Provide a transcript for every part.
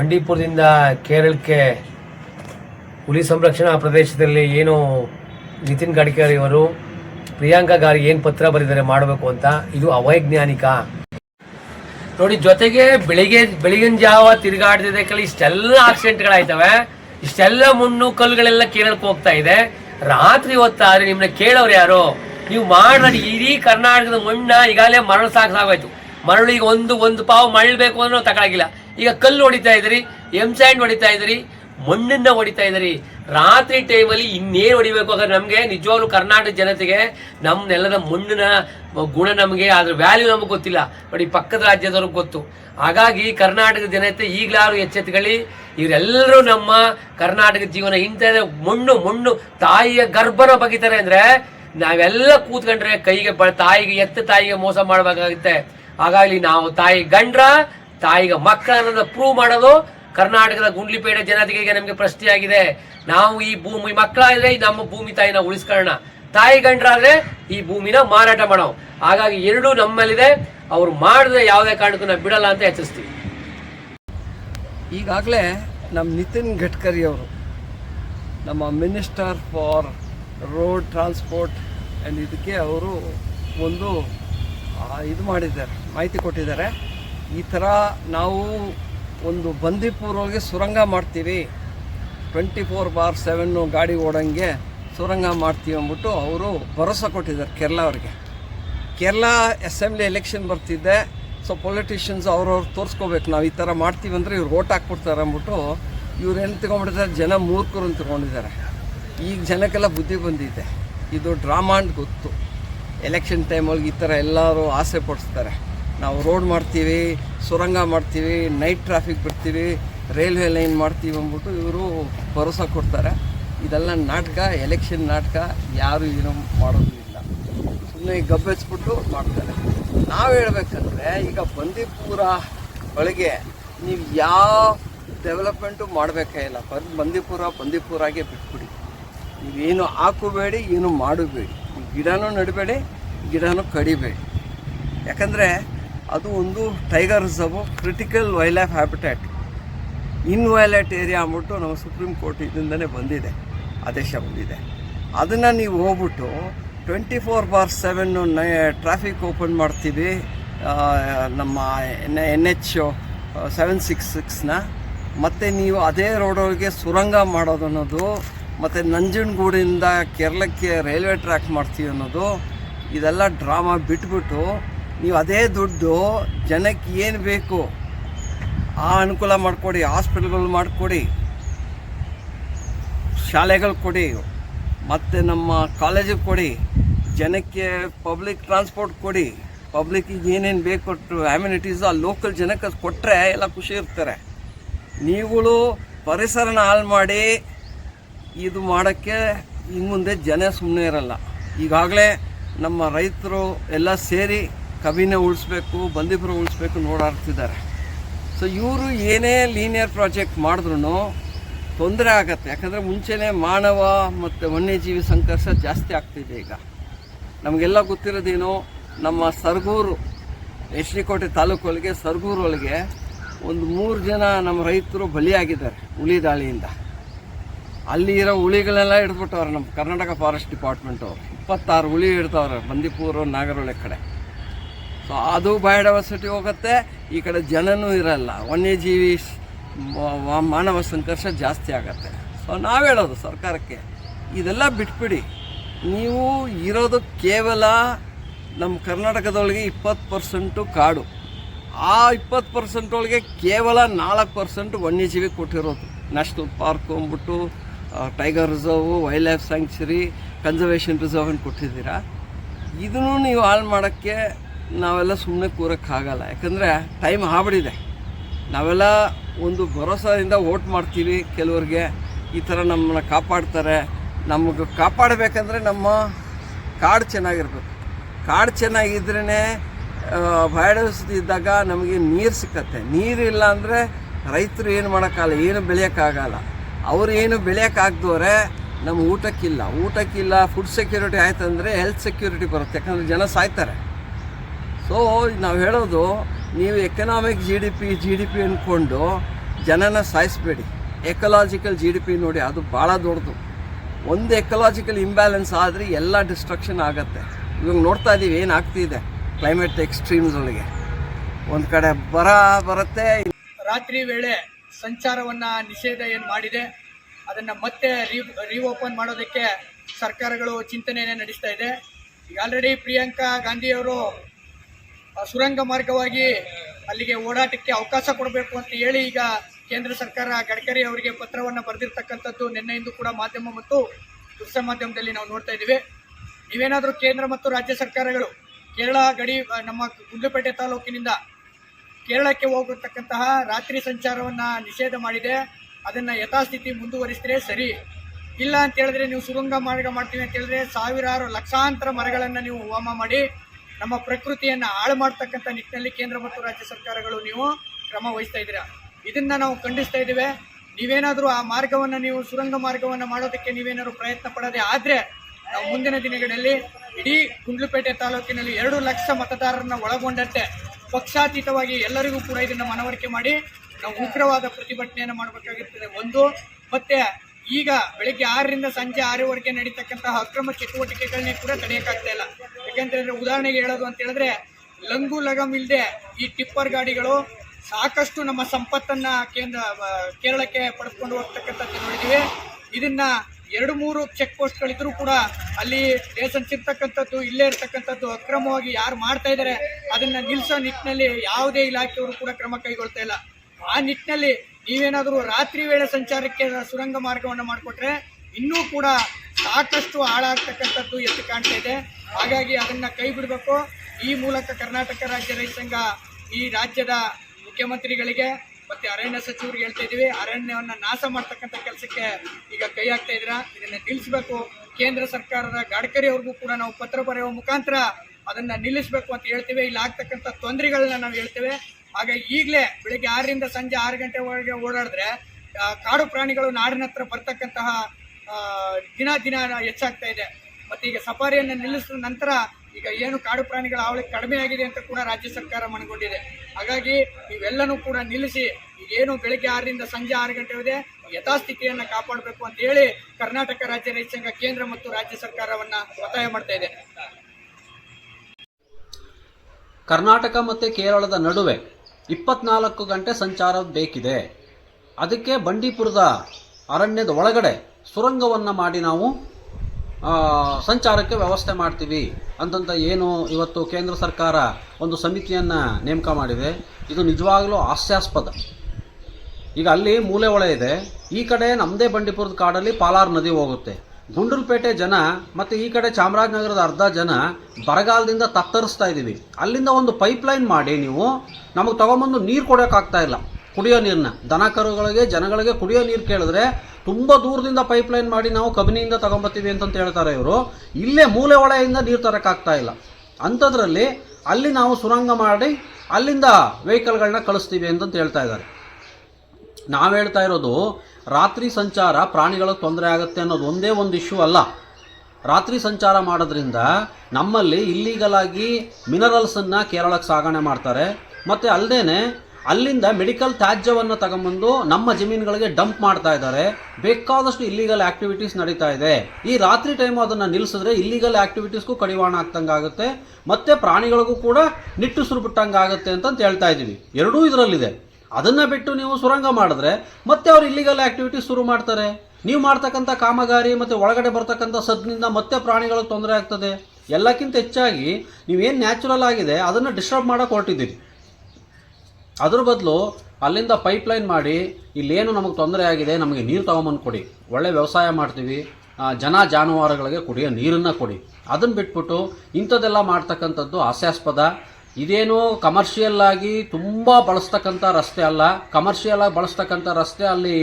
ಬಂಡೀಪುರದಿಂದ ಕೇರಳಕ್ಕೆ ಹುಲಿ ಸಂರಕ್ಷಣಾ ಪ್ರದೇಶದಲ್ಲಿ ಏನು ನಿತಿನ್ ಗಡ್ಕರಿ ಅವರು, ಪ್ರಿಯಾಂಕಾ ಗಾರಿ ಏನು ಪತ್ರ ಬರೆದಿದ್ದಾರೆ ಮಾಡಬೇಕು ಅಂತ, ಇದು ಅವೈಜ್ಞಾನಿಕ. ನೋಡಿ, ಜೊತೆಗೆ ಬೆಳಿಗ್ಗೆ, ಬೆಳಗಿನ ಜಾವ ತಿರುಗಾಡ್ತಿದ್ದಕ್ಕಲ್ಲಿ ಇಷ್ಟೆಲ್ಲ ಆಕ್ಸಿಡೆಂಟ್ಗಳಾಯ್ತವೆ. ಇಷ್ಟೆಲ್ಲ ಮುನ್ನು ಕಲ್ಲುಗಳೆಲ್ಲ ಕೇರಳಕ್ಕೆ ಹೋಗ್ತಾ ಇದೆ. ರಾತ್ರಿ ಹೊತ್ತಾದ್ರೆ ನಿಮ್ಮನ್ನ ಕೇಳೋರು ಯಾರು? ನೀವು ಮಾಡಿ ಇಡೀ ಕರ್ನಾಟಕದ ಮಣ್ಣ ಈಗಾಗಲೇ ಮರಳು ಸಾಕು ಸಾಗೋಯ್ತು. ಮರಳು ಈಗ ಒಂದು ಒಂದು ಪಾವು ಮರಳಬೇಕು ಅಂದ್ರೆ ತಗೊಳಗಿಲ್ಲ. ಈಗ ಕಲ್ಲು ಹೊಡಿತಾ ಇದ್ರಿ ಎಂ ಸ್ಯಾಂಡ್ ಹೊಡಿತಾ ಇದ್ರಿ ಮಣ್ಣನ್ನ ಹೊಡಿತಾ ಇದ್ರಿ. ರಾತ್ರಿ ಟೈಮಲ್ಲಿ ಇನ್ನೇನು ಹೊಡಿಬೇಕು ಅಂದ್ರೆ ನಮಗೆ ನಿಜವಾಗ್ಲೂ ಕರ್ನಾಟಕ ಜನತೆಗೆ ನಮ್ಮ ನೆಲದ ಮಣ್ಣಿನ ಗುಣ ನಮಗೆ, ಅದ್ರ ವ್ಯಾಲ್ಯೂ ನಮಗೆ ಗೊತ್ತಿಲ್ಲ. ನೋಡಿ ಪಕ್ಕದ ರಾಜ್ಯದವ್ರಿಗೆ ಗೊತ್ತು. ಹಾಗಾಗಿ ಕರ್ನಾಟಕ ಜನತೆ ಈಗಲಾರು ಎಚ್ಚೆತ್ತುಗಳಿ ಇವರೆಲ್ಲರೂ ನಮ್ಮ ಕರ್ನಾಟಕ ಜೀವನ ಇಂಥದೇ ಮಣ್ಣು ಮಣ್ಣು, ತಾಯಿಯ ಗರ್ಭನ ಬಗಿತಾರೆ ಅಂದ್ರೆ ನಾವೆಲ್ಲ ಕೂತ್ಕೊಂಡ್ರೆ ಕೈಗೆ ತಾಯಿಗೆ ಎತ್ತ ತಾಯಿಗೆ ಮೋಸ ಮಾಡಬೇಕಾಗುತ್ತೆ. ಹಾಗಾಗಿ ನಾವು ತಾಯಿ ಗಂಡ್ರ ತಾಯಿಗೆ ಮಕ್ಕಳ ಪ್ರೂವ್ ಮಾಡೋದು ಕರ್ನಾಟಕದ ಗುಂಡ್ಲಿಪೇಟೆ ಜನತೆಗೆ ನಮಗೆ ಪ್ರಶ್ನೆಯಾಗಿದೆ. ನಾವು ಈ ಭೂಮಿ ಮಕ್ಕಳಾದ್ರೆ ನಮ್ಮ ಭೂಮಿ ತಾಯಿನ ಉಳಿಸ್ಕೊಳ್ಳೋಣ. ತಾಯಿ ಗಂಡ್ರಾದ್ರೆ ಈ ಭೂಮಿನ ಮಾರಾಟ ಮಾಡೋ ಹಾಗಾಗಿ ಎರಡೂ ನಮ್ಮಲ್ಲಿದೆ. ಅವ್ರು ಮಾಡಿದ್ರೆ ಯಾವುದೇ ಕಾರಣಕ್ಕೂ ನಾವು ಬಿಡಲ್ಲ ಅಂತ ಎಚ್ಚರಿಸ್ತೀವಿ. ಈಗಾಗಲೇ ನಮ್ಮ ನಿತಿನ್ ಗಡ್ಕರಿ ಅವರು, ನಮ್ಮ minister for road transport and ಇದಕ್ಕೆ ಅವರು ಒಂದು ಇದು ಮಾಡಿದ್ದಾರೆ, ಮಾಹಿತಿ ಕೊಟ್ಟಿದ್ದಾರೆ. ಈ ಥರ ನಾವು ಒಂದು ಬಂದಿಪೂರ್ವಗೆ ಸುರಂಗ ಮಾಡ್ತೀವಿ. ಟ್ವೆಂಟಿ ಫೋರ್ ಬಾರ್ ಸೆವೆನ್ನು ಗಾಡಿ ಓಡೋಂಗೆ ಸುರಂಗ ಮಾಡ್ತೀವಿ ಅಂದ್ಬಿಟ್ಟು ಅವರು ಭರೋಸೆ ಕೊಟ್ಟಿದ್ದಾರೆ ಕೇರಳ ಅವ್ರಿಗೆ. ಕೇರಳ ಅಸೆಂಬ್ಲಿ ಎಲೆಕ್ಷನ್ ಬರ್ತಿದ್ದೆ ಸೊ ಪೊಲಿಟಿಷಿಯನ್ಸ್ ಅವ್ರವ್ರು ತೋರಿಸ್ಕೋಬೇಕು. ನಾವು ಈ ಥರ ಮಾಡ್ತೀವಿ ಅಂದರೆ ಇವ್ರು ಓಟ್ ಹಾಕ್ಬಿಡ್ತಾರೆ ಅಂದ್ಬಿಟ್ಟು ಇವ್ರು ಏನು ತಗೊಂಡ್ಬಿಟ್ಟಿದ್ದಾರೆ? ಜನ ಮೂರ್ಖರು ಅಂತ ತಗೊಂಡಿದ್ದಾರೆ. ಈಗ ಜನಕ್ಕೆಲ್ಲ ಬುದ್ಧಿ ಬಂದಿದೆ. ಇದು ಡ್ರಾಮಾ ಅಂತ ಗೊತ್ತು. ಎಲೆಕ್ಷನ್ ಟೈಮೊಳಗೆ ಈ ಥರ ಎಲ್ಲರೂ ಆಸೆ ಪಡಿಸ್ತಾರೆ. ನಾವು ರೋಡ್ ಮಾಡ್ತೀವಿ, ಸುರಂಗ ಮಾಡ್ತೀವಿ, ನೈಟ್ ಟ್ರಾಫಿಕ್ ಬಿಡ್ತೀವಿ ರೈಲ್ವೆ ಲೈನ್ ಮಾಡ್ತೀವಿ ಅಂದ್ಬಿಟ್ಟು ಇವರು ಭರೋಸೆ ಕೊಡ್ತಾರೆ. ಇದೆಲ್ಲ ನಾಟಕ ಎಲೆಕ್ಷನ್ ನಾಟಕ, ಯಾರು ಏನು ಮಾಡೋದು ಇಲ್ಲ. ಸುಮ್ಮನೆ ಗಬ್ಬೆಚ್ಬಿಟ್ಟು ಮಾಡ್ತಾರೆ. ನಾವು ಹೇಳ್ಬೇಕಂದ್ರೆ, ಈಗ ಬಂದೀಪುರ ಒಳಗೆ ನೀವು ಯಾವ ಡೆವಲಪ್ಮೆಂಟು ಮಾಡಬೇಕೇ ಇಲ್ಲ? ಬಂದ್ ಬಂದೀಪುರ, ಬಂದೀಪುರಾಗೆ ಬಿಟ್ಬಿಡಿ. ನೀವೇನು ಹಾಕೋಬೇಡಿ, ಏನು ಮಾಡಬೇಡಿ. ಗಿಡನೂ ನಡಬೇಡಿ, ಗಿಡನೂ ಕಡಿಬೇಡಿ. ಯಾಕಂದರೆ ಅದು ಒಂದು tiger reserve, critical wildlife habitat inviolate area ಅಂದ್ಬಿಟ್ಟು ನಮ್ಮ ಸುಪ್ರೀಂ ಕೋರ್ಟ್ ಇದರಿಂದನೇ ಬಂದಿದೆ, ಆದೇಶ ಬಂದಿದೆ. ಅದನ್ನು ನೀವು ಹೋಗ್ಬಿಟ್ಟು twenty four bar seven night traffic open ಮಾಡ್ತೀವಿ ನಮ್ಮ N N H seven six ಸಿಕ್ಸ್ನ. ಮತ್ತು ನೀವು ಅದೇ ರೋಡೊಳಗೆ ಸುರಂಗ ಮಾಡೋದು ಅನ್ನೋದು, ಮತ್ತು ನಂಜನಗೂಡಿಂದ ಕೇರಳಕ್ಕೆ ರೈಲ್ವೆ ಟ್ರ್ಯಾಕ್ ಮಾಡ್ತೀವಿ ಅನ್ನೋದು, ಇದೆಲ್ಲ ಡ್ರಾಮಾ ಬಿಟ್ಬಿಟ್ಟು ನೀವು ಅದೇ ದುಡ್ಡು ಜನಕ್ಕೆ ಏನು ಬೇಕು ಆ ಅನುಕೂಲ ಮಾಡಿಕೊಡಿ, ಹಾಸ್ಪಿಟ್ಲ್ಗಳು ಮಾಡಿಕೊಡಿ, ಶಾಲೆಗಳು ಕೊಡಿ, ಮತ್ತು ನಮ್ಮ ಕಾಲೇಜಿಗೆ ಕೊಡಿ, ಜನಕ್ಕೆ ಪಬ್ಲಿಕ್ ಟ್ರಾನ್ಸ್ಪೋರ್ಟ್ ಕೊಡಿ ಪಬ್ಲಿಕ್ಕಿಗೆ ಏನೇನು ಬೇಕು ಅಮ್ಯುನಿಟೀಸು ಆ ಲೋಕಲ್ ಜನಕ್ಕೆ ಅದು ಕೊಟ್ಟರೆ ಎಲ್ಲ ಖುಷಿ ಇರ್ತಾರೆ. ನೀವುಗಳು ಪರಿಸರನ ಹಾಳು ಮಾಡಿ ಇದು ಮಾಡೋಕ್ಕೆ ಇನ್ನು ಮುಂದೆ ಜನ ಸುಮ್ಮನೆ ಇರಲ್ಲ. ಈಗಾಗಲೇ ನಮ್ಮ ರೈತರು ಎಲ್ಲ ಸೇರಿ ಕಬಿನ ಉಳಿಸ್ಬೇಕು, ಬಂದೀಪುರ ಉಳಿಸ್ಬೇಕು ನೋಡಾಡ್ತಿದ್ದಾರೆ. ಸೊ ಇವರು ಏನೇ ಲೀನಿಯರ್ ಪ್ರಾಜೆಕ್ಟ್ ಮಾಡಿದ್ರು ತೊಂದರೆ ಆಗತ್ತೆ. ಯಾಕಂದರೆ ಮುಂಚೆನೇ ಮಾನವ ಮತ್ತು ವನ್ಯಜೀವಿ ಸಂಘರ್ಷ ಜಾಸ್ತಿ ಆಗ್ತಿದೆ ಈಗ. ನಮಗೆಲ್ಲ ಗೊತ್ತಿರೋದೇನು, ನಮ್ಮ ಸರ್ಗೂರು ಎಚ್ ತಾಲೂಕು ಕೋಟೆ ತಾಲೂಕೊಳಗೆ ಸರ್ಗೂರು ಒಳಗೆ ಒಂದು ಮೂರು ಜನ ನಮ್ಮ ರೈತರು ಬಲಿಯಾಗಿದ್ದಾರೆ ಹುಲಿ ದಾಳಿಯಿಂದ. ಅಲ್ಲಿ ಇರೋ ಹುಲಿಗಳೆಲ್ಲ ಹಿಡ್ದುಬಿಟ್ಟವ್ರೆ ನಮ್ಮ ಕರ್ನಾಟಕ ಫಾರೆಸ್ಟ್ ಡಿಪಾರ್ಟ್ಮೆಂಟ್ ಇಪ್ಪತ್ತಾರು ಹುಳಿ ಹಿಡ್ತವ್ರೆ ಬಂದೀಪುರ, ನಾಗರಹೊಳೆ ಕಡೆ. ಸೊ ಅದು ಬಯೋಡೈವರ್ಸಿಟಿ ಹೋಗುತ್ತೆ. ಈ ಕಡೆ ಜನನೂ ಇರಲ್ಲ. ವನ್ಯಜೀವಿ ಮಾನವ ಸಂಘರ್ಷ ಜಾಸ್ತಿ ಆಗತ್ತೆ. ಸೊ ನಾವು ಹೇಳೋದು ಸರ್ಕಾರಕ್ಕೆ, ಇದೆಲ್ಲ ಬಿಟ್ಬಿಡಿ. ನೀವು ಇರೋದು ಕೇವಲ ನಮ್ಮ ಕರ್ನಾಟಕದೊಳಗೆ ಇಪ್ಪತ್ತು ಪರ್ಸೆಂಟು ಕಾಡು. ಆ ಇಪ್ಪತ್ತು ಪರ್ಸೆಂಟ್ ಒಳಗೆ ಕೇವಲ ನಾಲ್ಕು ಪರ್ಸೆಂಟ್ ವನ್ಯಜೀವಿ ಕೊಟ್ಟಿರೋದು. ನ್ಯಾಷನಲ್ ಪಾರ್ಕ್ ಅಂದ್ಬಿಟ್ಟು tiger reserve wildlife sanctuary conservation reserve ಅಂತ ಕೊಟ್ಟಿದ್ದೀರಾ. ಇದನ್ನು ನೀವು ಹಾಳು ಮಾಡೋಕ್ಕೆ ನಾವೆಲ್ಲ ಸುಮ್ಮನೆ ಕೂರೋಕ್ಕಾಗಲ್ಲ ಯಾಕಂದರೆ ಟೈಮ್ ಆಗ್ಬಿಡಿದೆ ನಾವೆಲ್ಲ ಒಂದು ಭರೋಸಾದಿಂದ ವೋಟ್ ಮಾಡ್ತೀವಿ ಕೆಲವ್ರಿಗೆ. ಈ ಥರ ನಮ್ಮನ್ನ ಕಾಪಾಡ್ತಾರೆ. ನಮಗೆ ಕಾಪಾಡಬೇಕಂದ್ರೆ ನಮ್ಮ ಕಾಡು ಚೆನ್ನಾಗಿರ್ಬೇಕು. ಕಾಡು ಚೆನ್ನಾಗಿದ್ರೇ ಇದ್ದಾಗ ನಮಗೆ ನೀರು ಸಿಕ್ಕತ್ತೆ. ನೀರಿಲ್ಲ ಅಂದರೆ ರೈತರು ಏನು ಮಾಡೋಕ್ಕಾಗಲ್ಲ, ಏನು ಬೆಳೆಯೋಕ್ಕಾಗಲ್ಲ. ಅವ್ರು ಏನು ಬೆಳೆಯೋಕ್ಕಾಗ್ದವ್ರೆ ನಮ್ಮ ಊಟಕ್ಕಿಲ್ಲ. ಊಟಕ್ಕಿಲ್ಲ ಫುಡ್ ಸೆಕ್ಯೂರಿಟಿ ಆಯ್ತಂದರೆ ಹೆಲ್ತ್ ಸೆಕ್ಯೂರಿಟಿ ಬರುತ್ತೆ. ಯಾಕಂದರೆ ಜನ ಸಾಯ್ತಾರೆ. ಸೊ ನಾವು ಹೇಳೋದು, ನೀವು economic G D P G D P ಅಂದ್ಕೊಂಡು ಜನನ ಸಾಯಿಸಬೇಡಿ. ಎಕಲಾಜಿಕಲ್ ಜಿ ಡಿ ಪಿ ನೋಡಿ, ಅದು ಭಾಳ ದೊಡ್ಡದು. ಒಂದು ಎಕಲಾಜಿಕಲ್ ಇಂಬ್ಯಾಲೆನ್ಸ್ ಆದರೆ ಎಲ್ಲ ಡಿಸ್ಟ್ರಕ್ಷನ್ ಆಗುತ್ತೆ. ಇವಾಗ ನೋಡ್ತಾ ಇದ್ದೀವಿ ಏನು ಆಗ್ತಿದೆ? ಕ್ಲೈಮೇಟ್ ಎಕ್ಸ್ಟ್ರೀಮ್ಸ್ ಒಳಗೆ. ಒಂದು ಕಡೆ ಬರ ಬರುತ್ತೆ ರಾತ್ರಿ ವೇಳೆ ಸಂಚಾರವನ್ನು ನಿಷೇಧ ಏನು ಮಾಡಿದೆ? ಅದನ್ನು ಮತ್ತೆ ರೀ ರೀಓಪನ್ ಮಾಡೋದಕ್ಕೆ ಸರ್ಕಾರಗಳು ಚಿಂತನೆಯನ್ನು ನಡೆಸ್ತಾ ಇದೆ. ಈಗ ಆಲ್ರೆಡಿ ಪ್ರಿಯಾಂಕಾ ಗಾಂಧಿಯವರು ಸುರಂಗ ಮಾರ್ಗವಾಗಿ ಅಲ್ಲಿಗೆ ಓಡಾಟಕ್ಕೆ ಅವಕಾಶ ಕೊಡಬೇಕು ಅಂತ ಹೇಳಿ ಈಗ ಕೇಂದ್ರ ಸರ್ಕಾರ ಗಡ್ಕರಿ ಅವರಿಗೆ ಪತ್ರವನ್ನು ಬರೆದಿರ್ತಕ್ಕಂಥದ್ದು ನಿನ್ನೆಯಿಂದ ಕೂಡ ಮಾಧ್ಯಮ ಮತ್ತು ದೃಶ್ಯ ಮಾಧ್ಯಮದಲ್ಲಿ ನಾವು ನೋಡ್ತಾ ಇದ್ದೀವಿ. ನೀವೇನಾದರೂ ಕೇಂದ್ರ ಮತ್ತು ರಾಜ್ಯ ಸರ್ಕಾರಗಳು ಕೇರಳ ಗಡಿ ನಮ್ಮ ಗುಂಡ್ಲುಪೇಟೆ ತಾಲೂಕಿನಿಂದ ಕೇರಳಕ್ಕೆ ಹೋಗತಕ್ಕಂತಹ ರಾತ್ರಿ ಸಂಚಾರವನ್ನು ನಿಷೇಧ ಮಾಡಿದೆ. ಅದನ್ನು ಯಥಾಸ್ಥಿತಿ ಮುಂದುವರಿಸಿದ್ರೆ ಸರಿ. ಇಲ್ಲ ಅಂತ ಹೇಳಿದ್ರೆ ನೀವು ಸುರಂಗ ಮಾರ್ಗ ಮಾಡ್ತೀವಿ ಅಂತ ಹೇಳಿದ್ರೆ ಸಾವಿರಾರು ಲಕ್ಷಾಂತರ ಮರಗಳನ್ನು ನೀವು ಹೋಮ ಮಾಡಿ ನಮ್ಮ ಪ್ರಕೃತಿಯನ್ನ ಹಾಳು ಮಾಡ್ತಕ್ಕಂಥ ನಿಟ್ಟಿನಲ್ಲಿ ಕೇಂದ್ರ ಮತ್ತು ರಾಜ್ಯ ಸರ್ಕಾರಗಳು ನೀವು ಕ್ರಮ ವಹಿಸ್ತಾ ಇದ್ದೀರಾ? ಇದನ್ನ ನಾವು ಖಂಡಿಸ್ತಾ ಇದ್ದೇವೆ. ನೀವೇನಾದರೂ ಆ ಮಾರ್ಗವನ್ನ ನೀವು ಸುರಂಗ ಮಾರ್ಗವನ್ನ ಮಾಡೋದಕ್ಕೆ ನೀವೇನಾದ್ರು ಪ್ರಯತ್ನ ಪಡದೆ ಆದರೆ ನಾವು ಮುಂದಿನ ದಿನಗಳಲ್ಲಿ ಇಡೀ ಗುಂಡ್ಲುಪೇಟೆ ತಾಲೂಕಿನಲ್ಲಿ ಎರಡು ಲಕ್ಷ ಮತದಾರರನ್ನ ಒಳಗೊಂಡಂತೆ ಪಕ್ಷಾತೀತವಾಗಿ ಎಲ್ಲರಿಗೂ ಕೂಡ ಇದನ್ನ ಮನವರಿಕೆ ಮಾಡಿ ನಾವು ಉಗ್ರವಾದ ಪ್ರತಿಭಟನೆಯನ್ನು ಮಾಡಬೇಕಾಗಿರ್ತದೆ. ಒಂದು, ಮತ್ತೆ ಈಗ ಬೆಳಿಗ್ಗೆ ಆರರಿಂದ ಸಂಜೆ ಆರೂವರೆಗೆ ನಡೀತಕ್ಕಂತಹ ಅಕ್ರಮ ಚಟುವಟಿಕೆಗಳನ್ನೇ ಕೂಡ ತಡೆಯಕ್ಕಾಗ್ತಾ ಇಲ್ಲ. ಯಾಕಂತಂದ್ರೆ ಉದಾಹರಣೆಗೆ ಹೇಳೋದು ಅಂತ ಹೇಳಿದ್ರೆ, ಲಂಗು ಲಗಮ್ ಇಲ್ಲದೆ ಈ ಟಿಪ್ಪರ್ ಗಾಡಿಗಳು ಸಾಕಷ್ಟು ನಮ್ಮ ಸಂಪತ್ತನ್ನ ಕೇಂದ್ರ ಕೇರಳಕ್ಕೆ ಪಡೆದುಕೊಂಡು ಹೋಗ್ತಕ್ಕಂಥದ್ದು ನೋಡಿದ್ದೀವಿ. ಇದನ್ನ ಎರಡು ಮೂರು ಚೆಕ್ ಪೋಸ್ಟ್ಗಳಿದ್ರೂ ಕೂಡ ಅಲ್ಲಿ ಲೈಸೆನ್ಸ್ ಇರ್ತಕ್ಕಂಥದ್ದು ಇಲ್ಲೇ ಇರ್ತಕ್ಕಂಥದ್ದು ಅಕ್ರಮವಾಗಿ ಯಾರು ಮಾಡ್ತಾ ಇದ್ದಾರೆ, ಅದನ್ನ ನಿಲ್ಲಿಸೋ ನಿಟ್ಟಿನಲ್ಲಿ ಯಾವುದೇ ಇಲಾಖೆಯವರು ಕೂಡ ಕ್ರಮ ಕೈಗೊಳ್ತಾ ಇಲ್ಲ. ಆ ನಿಟ್ಟಿನಲ್ಲಿ ನೀವೇನಾದರೂ ರಾತ್ರಿ ವೇಳೆ ಸಂಚಾರಕ್ಕೆ ಸುರಂಗ ಮಾರ್ಗವನ್ನು ಮಾಡಿಕೊಟ್ರೆ ಇನ್ನೂ ಕೂಡ ಸಾಕಷ್ಟು ಹಾಳಾಗ್ತಕ್ಕಂಥದ್ದು ಎದ್ದು ಕಾಣ್ತಾ ಇದೆ. ಹಾಗಾಗಿ ಅದನ್ನು ಕೈ ಬಿಡಬೇಕು. ಈ ಮೂಲಕ ಕರ್ನಾಟಕ ರಾಜ್ಯ ರೈತ ಸಂಘ ಈ ರಾಜ್ಯದ ಮುಖ್ಯಮಂತ್ರಿಗಳಿಗೆ ಮತ್ತು ಅರಣ್ಯ ಸಚಿವರಿಗೆ ಹೇಳ್ತಾ ಇದ್ದೀವಿ ಅರಣ್ಯವನ್ನು ನಾಶ ಮಾಡ್ತಕ್ಕಂಥ ಕೆಲಸಕ್ಕೆ ಈಗ ಕೈ ಹಾಕ್ತಾ ಇದ್ದೀರಾ? ಇದನ್ನು ನಿಲ್ಲಿಸಬೇಕು. ಕೇಂದ್ರ ಸರ್ಕಾರದ ಗಡ್ಕರಿ ಅವ್ರಿಗೂ ಕೂಡ ನಾವು ಪತ್ರ ಬರೆಯುವ ಮುಖಾಂತರ ಅದನ್ನು ನಿಲ್ಲಿಸಬೇಕು ಅಂತ ಹೇಳ್ತೇವೆ. ಇಲ್ಲಿ ಆಗ್ತಕ್ಕಂಥ ತೊಂದರೆಗಳನ್ನ ನಾವು ಹೇಳ್ತೇವೆ. ಹಾಗಾಗಿ ಈಗಲೇ ಬೆಳಿಗ್ಗೆ ಆರರಿಂದ ಸಂಜೆ ಆರು ಗಂಟೆವರೆಗೆ ಓಡಾಡಿದ್ರೆ ಕಾಡು ಪ್ರಾಣಿಗಳು ನಾಡಿನ ಹತ್ರ ಬರ್ತಕ್ಕಂತಹ ದಿನ ದಿನ ಹೆಚ್ಚಾಗ್ತಾ ಇದೆ. ಮತ್ತೆ ಈಗ ಸಫಾರಿಯನ್ನು ನಿಲ್ಲಿಸಿದ ನಂತರ ಈಗ ಏನು ಕಾಡು ಪ್ರಾಣಿಗಳ ಆವಳಿ ಕಡಿಮೆ ಆಗಿದೆ ಅಂತ ಕೂಡ ರಾಜ್ಯ ಸರ್ಕಾರ ಮನಗೊಂಡಿದೆ. ಹಾಗಾಗಿ ಇವೆಲ್ಲನೂ ಕೂಡ ನಿಲ್ಲಿಸಿ ಏನು ಬೆಳಿಗ್ಗೆ ಆರರಿಂದ ಸಂಜೆ ಆರು ಗಂಟೆ ಇದೆ ಯಥಾಸ್ಥಿತಿಯನ್ನು ಕಾಪಾಡಬೇಕು ಅಂತ ಹೇಳಿ ಕರ್ನಾಟಕ ರಾಜ್ಯ ರೈತ ಸಂಘ ಕೇಂದ್ರ ಮತ್ತು ರಾಜ್ಯ ಸರ್ಕಾರವನ್ನು ಒತ್ತಾಯ ಮಾಡ್ತಾ ಇದೆ. ಕರ್ನಾಟಕ ಮತ್ತು ಕೇರಳದ ನಡುವೆ ಇಪ್ಪತ್ನಾಲ್ಕು ಗಂಟೆ ಸಂಚಾರ ಬೇಕಿದೆ. ಅದಕ್ಕೆ ಬಂಡೀಪುರದ ಅರಣ್ಯದ ಒಳಗಡೆ ಸುರಂಗವನ್ನು ಮಾಡಿ ನಾವು ಸಂಚಾರಕ್ಕೆ ವ್ಯವಸ್ಥೆ ಮಾಡ್ತೀವಿ. ಅಂತಂತ ಏನು ಇವತ್ತು ಕೇಂದ್ರ ಸರ್ಕಾರ ಒಂದು ಸಮಿತಿಯನ್ನು ನೇಮಕ ಮಾಡಿದೆ. ಇದು ನಿಜವಾಗಲೂ ಹಾಸ್ಯಾಸ್ಪದ. ಈಗ ಅಲ್ಲಿ ಮೂಲೆ ಒಳ ಇದೆ. ಈ ಕಡೆ ನಮ್ಮದೇ ಬಂಡೀಪುರದ ಕಾಡಲ್ಲಿ ಪಾಲಾರ್ ನದಿ ಹೋಗುತ್ತೆ. ಗುಂಡಲ್ಪೇಟೆ ಜನ ಮತ್ತು ಈ ಕಡೆ ಚಾಮರಾಜನಗರದ ಅರ್ಧ ಜನ ಬರಗಾಲದಿಂದ ತತ್ತರಿಸ್ತಾ ಇದ್ದೀವಿ. ಅಲ್ಲಿಂದ ಒಂದು ಪೈಪ್ಲೈನ್ ಮಾಡಿ ನೀವು ನಮಗೆ ತೊಗೊಂಬಂದು ನೀರು ಕೊಡೋಕ್ಕಾಗ್ತಾ ಇಲ್ಲ. ಕುಡಿಯೋ ನೀರನ್ನ. ದನ ಕರುಗಳಿಗೆ, ಜನಗಳಿಗೆ ಕುಡಿಯೋ ನೀರು ಕೇಳಿದ್ರೆ ತುಂಬ ದೂರದಿಂದ ಪೈಪ್ಲೈನ್ ಮಾಡಿ ನಾವು ಕಬಿನಿಯಿಂದ ತಗೊಂಬತ್ತೀವಿ ಅಂತಂತ ಹೇಳ್ತಾರೆ ಇವರು. ಇಲ್ಲೇ ಮೂಲೆ ಒಳೆಯಿಂದ ನೀರು ತರೋಕ್ಕಾಗ್ತಾ ಇಲ್ಲ. ಅಂಥದ್ರಲ್ಲಿ ಅಲ್ಲಿ ನಾವು ಸುರಂಗ ಮಾಡಿ ಅಲ್ಲಿಂದ ವೆಹಿಕಲ್ಗಳನ್ನ ಕಳಿಸ್ತೀವಿ ಅಂತಂತ ಹೇಳ್ತಾ ಇದ್ದಾರೆ. ನಾವು ಹೇಳ್ತಾ ಇರೋದು ರಾತ್ರಿ ಸಂಚಾರ ಪ್ರಾಣಿಗಳಿಗೆ ತೊಂದರೆ ಆಗುತ್ತೆ ಅನ್ನೋದು ಒಂದೇ ಒಂದು ಇಶ್ಯೂ ಅಲ್ಲ. ರಾತ್ರಿ ಸಂಚಾರ ಮಾಡೋದ್ರಿಂದ ನಮ್ಮಲ್ಲಿ ಇಲ್ಲೀಗಲಾಗಿ ಮಿನರಲ್ಸನ್ನು ಕೇರಳಕ್ಕೆ ಸಾಗಣೆ ಮಾಡ್ತಾರೆ. ಮತ್ತು ಅಲ್ಲದೇ ಅಲ್ಲಿಂದ ಮೆಡಿಕಲ್ ತ್ಯಾಜ್ಯವನ್ನು ತಗೊಂಬಂದು ನಮ್ಮ ಜಮೀನುಗಳಿಗೆ ಡಂಪ್ ಮಾಡ್ತಾ ಇದ್ದಾರೆ. ಬೇಕಾದಷ್ಟು ಇಲ್ಲಿಗಲ್ ಆಕ್ಟಿವಿಟೀಸ್ ನಡೀತಾ ಇದೆ. ಈ ರಾತ್ರಿ ಟೈಮ್ ಅದನ್ನು ನಿಲ್ಲಿಸಿದ್ರೆ ಇಲ್ಲಿಗಲ್ ಆಕ್ಟಿವಿಟೀಸ್ಗೂ ಕಡಿವಾಣ ಆಗ್ತಂಗೆ ಆಗುತ್ತೆ. ಮತ್ತು ಪ್ರಾಣಿಗಳಿಗೂ ಕೂಡ ನಿಟ್ಟುಸಿರು ಬಿಟ್ಟಂಗೆ ಆಗುತ್ತೆ ಅಂತಂತ ಹೇಳ್ತಾ ಇದ್ದೀವಿ. ಎರಡೂ ಇದರಲ್ಲಿದೆ. ಅದನ್ನ ಬಿಟ್ಟು ನೀವು ಸುರಂಗ ಮಾಡಿದ್ರೆ ಮತ್ತೆ ಅವ್ರು ಇಲ್ಲಿಗಲ್ ಆಕ್ಟಿವಿಟೀಸ್ ಶುರು ಮಾಡ್ತಾರೆ. ನೀವು ಮಾಡ್ತಕ್ಕಂಥ ಕಾಮಗಾರಿ ಮತ್ತೆ ಒಳಗಡೆ ಬರ್ತಕ್ಕಂಥ ಸದ್ನಿಂದ ಮತ್ತೆ ಪ್ರಾಣಿಗಳಿಗೆ ತೊಂದರೆ ಆಗ್ತದೆ. ಎಲ್ಲಕ್ಕಿಂತ ಹೆಚ್ಚಾಗಿ ನೀವೇನು ನ್ಯಾಚುರಲ್ ಆಗಿದೆ ಅದನ್ನು ಡಿಸ್ಟರ್ಬ್ ಮಾಡೋಕೆ ಹೊರಟಿದ್ದೀರಿ. ಅದ್ರ ಬದಲು ಅಲ್ಲಿಂದ ಪೈಪ್ ಲೈನ್ ಮಾಡಿ, ಇಲ್ಲೇನು ನಮಗೆ ತೊಂದರೆ ಆಗಿದೆ, ನಮಗೆ ನೀರು ತಗೊಂಬಂದು ಕೊಡಿ. ಒಳ್ಳೆ ವ್ಯವಸಾಯ ಮಾಡ್ತೀವಿ. ಜನ ಜಾನುವಾರುಗಳಿಗೆ ಕುಡಿಯೋ ನೀರನ್ನು ಕೊಡಿ. ಅದನ್ನು ಬಿಟ್ಬಿಟ್ಟು ಇಂಥದ್ದೆಲ್ಲ ಮಾಡ್ತಕ್ಕಂಥದ್ದು ಹಾಸ್ಯಾಸ್ಪದ. ಇದೇನು ಕಮರ್ಷಿಯಲ್ ಆಗಿ ತುಂಬ ಬಳಸ್ತಕ್ಕಂಥ ರಸ್ತೆ ಅಲ್ಲ. ಕಮರ್ಷಿಯಲ್ ಆಗಿ ಬಳಸ್ತಕ್ಕಂಥ ರಸ್ತೆ ಅಲ್ಲಿ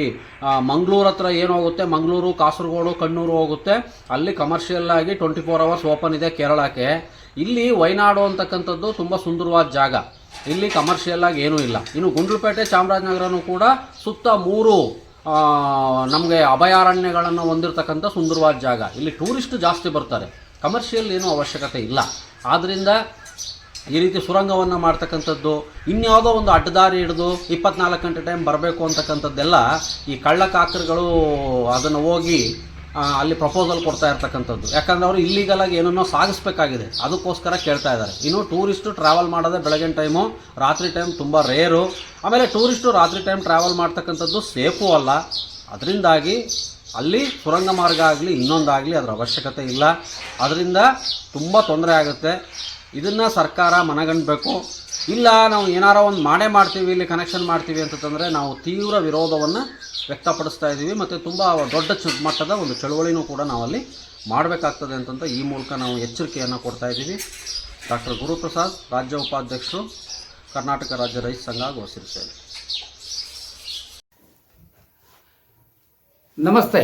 ಮಂಗಳೂರು ಹತ್ರ ಏನು ಹೋಗುತ್ತೆ. ಮಂಗಳೂರು, ಕಾಸರಗೋಡು, ಕಣ್ಣೂರು ಹೋಗುತ್ತೆ. ಅಲ್ಲಿ ಕಮರ್ಷಿಯಲ್ ಆಗಿ ಟ್ವೆಂಟಿ ಫೋರ್ ಅವರ್ಸ್ ಓಪನ್ ಇದೆ ಕೇರಳಕ್ಕೆ. ಇಲ್ಲಿ ವೈನಾಡು ಅಂತಕ್ಕಂಥದ್ದು ತುಂಬ ಸುಂದರವಾದ ಜಾಗ. ಇಲ್ಲಿ ಕಮರ್ಷಿಯಲ್ ಆಗಿ ಏನೂ ಇಲ್ಲ. ಇನ್ನು ಗುಂಡ್ಲುಪೇಟೆ ಚಾಮರಾಜನಗರನೂ ಕೂಡ ಸುತ್ತ ಮೂರು ನಮಗೆ ಅಭಯಾರಣ್ಯಗಳನ್ನು ಹೊಂದಿರತಕ್ಕಂಥ ಸುಂದರವಾದ ಜಾಗ. ಇಲ್ಲಿ ಟೂರಿಸ್ಟ್ ಜಾಸ್ತಿ ಬರ್ತಾರೆ. ಕಮರ್ಷಿಯಲ್ ಏನೂ ಅವಶ್ಯಕತೆ ಇಲ್ಲ. ಆದ್ದರಿಂದ ಈ ರೀತಿ ಸುರಂಗವನ್ನು ಮಾಡ್ತಕ್ಕಂಥದ್ದು, ಇನ್ಯಾವುದೋ ಒಂದು ಅಡ್ಡದಾರಿ ಹಿಡಿದು ಇಪ್ಪತ್ನಾಲ್ಕು ಗಂಟೆ ಟೈಮ್ ಬರಬೇಕು ಅಂತಕ್ಕಂಥದ್ದೆಲ್ಲ ಈ ಕಳ್ಳ ಕಾಕರುಗಳು ಅದನ್ನು ಹೋಗಿ ಅಲ್ಲಿ ಪ್ರಪೋಸಲ್ ಕೊಡ್ತಾ ಇರ್ತಕ್ಕಂಥದ್ದು. ಯಾಕಂದ್ರೆ ಅವರು ಇಲ್ಲಿಗಲಾಗಿ ಏನನ್ನೋ ಸಾಗಿಸ್ಬೇಕಾಗಿದೆ. ಅದಕ್ಕೋಸ್ಕರ ಕೇಳ್ತಾ ಇದ್ದಾರೆ. ಇನ್ನು ಟೂರಿಸ್ಟು ಟ್ರಾವೆಲ್ ಮಾಡೋದೇ ಬೆಳಗಿನ ಟೈಮು ರಾತ್ರಿ ಟೈಮ್ ತುಂಬ ರೇರು ಆಮೇಲೆ ಟೂರಿಸ್ಟು ರಾತ್ರಿ ಟೈಮ್ ಟ್ರಾವೆಲ್ ಮಾಡ್ತಕ್ಕಂಥದ್ದು ಸೇಫು ಅಲ್ಲ. ಅದರಿಂದಾಗಿ ಅಲ್ಲಿ ಸುರಂಗ ಮಾರ್ಗ ಆಗಲಿ ಇನ್ನೊಂದಾಗಲಿ ಅದರ ಅವಶ್ಯಕತೆ ಇಲ್ಲ. ಅದರಿಂದ ತುಂಬ ತೊಂದರೆ ಆಗುತ್ತೆ. ಇದನ್ನು ಸರ್ಕಾರ ಮನಗಂಡಬೇಕು. ಇಲ್ಲ, ನಾವು ಏನಾರೋ ಒಂದು ಮಾಡೇ ಮಾಡ್ತೀವಿ, ಇಲ್ಲಿ ಕನೆಕ್ಷನ್ ಮಾಡ್ತೀವಿ ಅಂತಂದರೆ ನಾವು ತೀವ್ರ ವಿರೋಧವನ್ನು ವ್ಯಕ್ತಪಡಿಸ್ತಾ ಇದ್ದೀವಿ ಮತ್ತು ತುಂಬ ದೊಡ್ಡ ಮಟ್ಟದ ಒಂದು ಚಳುವಳಿನೂ ಕೂಡ ನಾವಲ್ಲಿ ಮಾಡಬೇಕಾಗ್ತದೆ ಅಂತಂತ ಈ ಮೂಲಕ ನಾವು ಎಚ್ಚರಿಕೆಯನ್ನು ಕೊಡ್ತಾ ಇದ್ದೀವಿ. ಡಾಕ್ಟರ್ ಗುರುಪ್ರಸಾದ್, ರಾಜ್ಯ ಉಪಾಧ್ಯಕ್ಷರು, ಕರ್ನಾಟಕ ರಾಜ್ಯ ರೈತ ಸಂಘ ಹಾಗೂ ಹಸಿರು ನಮಸ್ತೆ.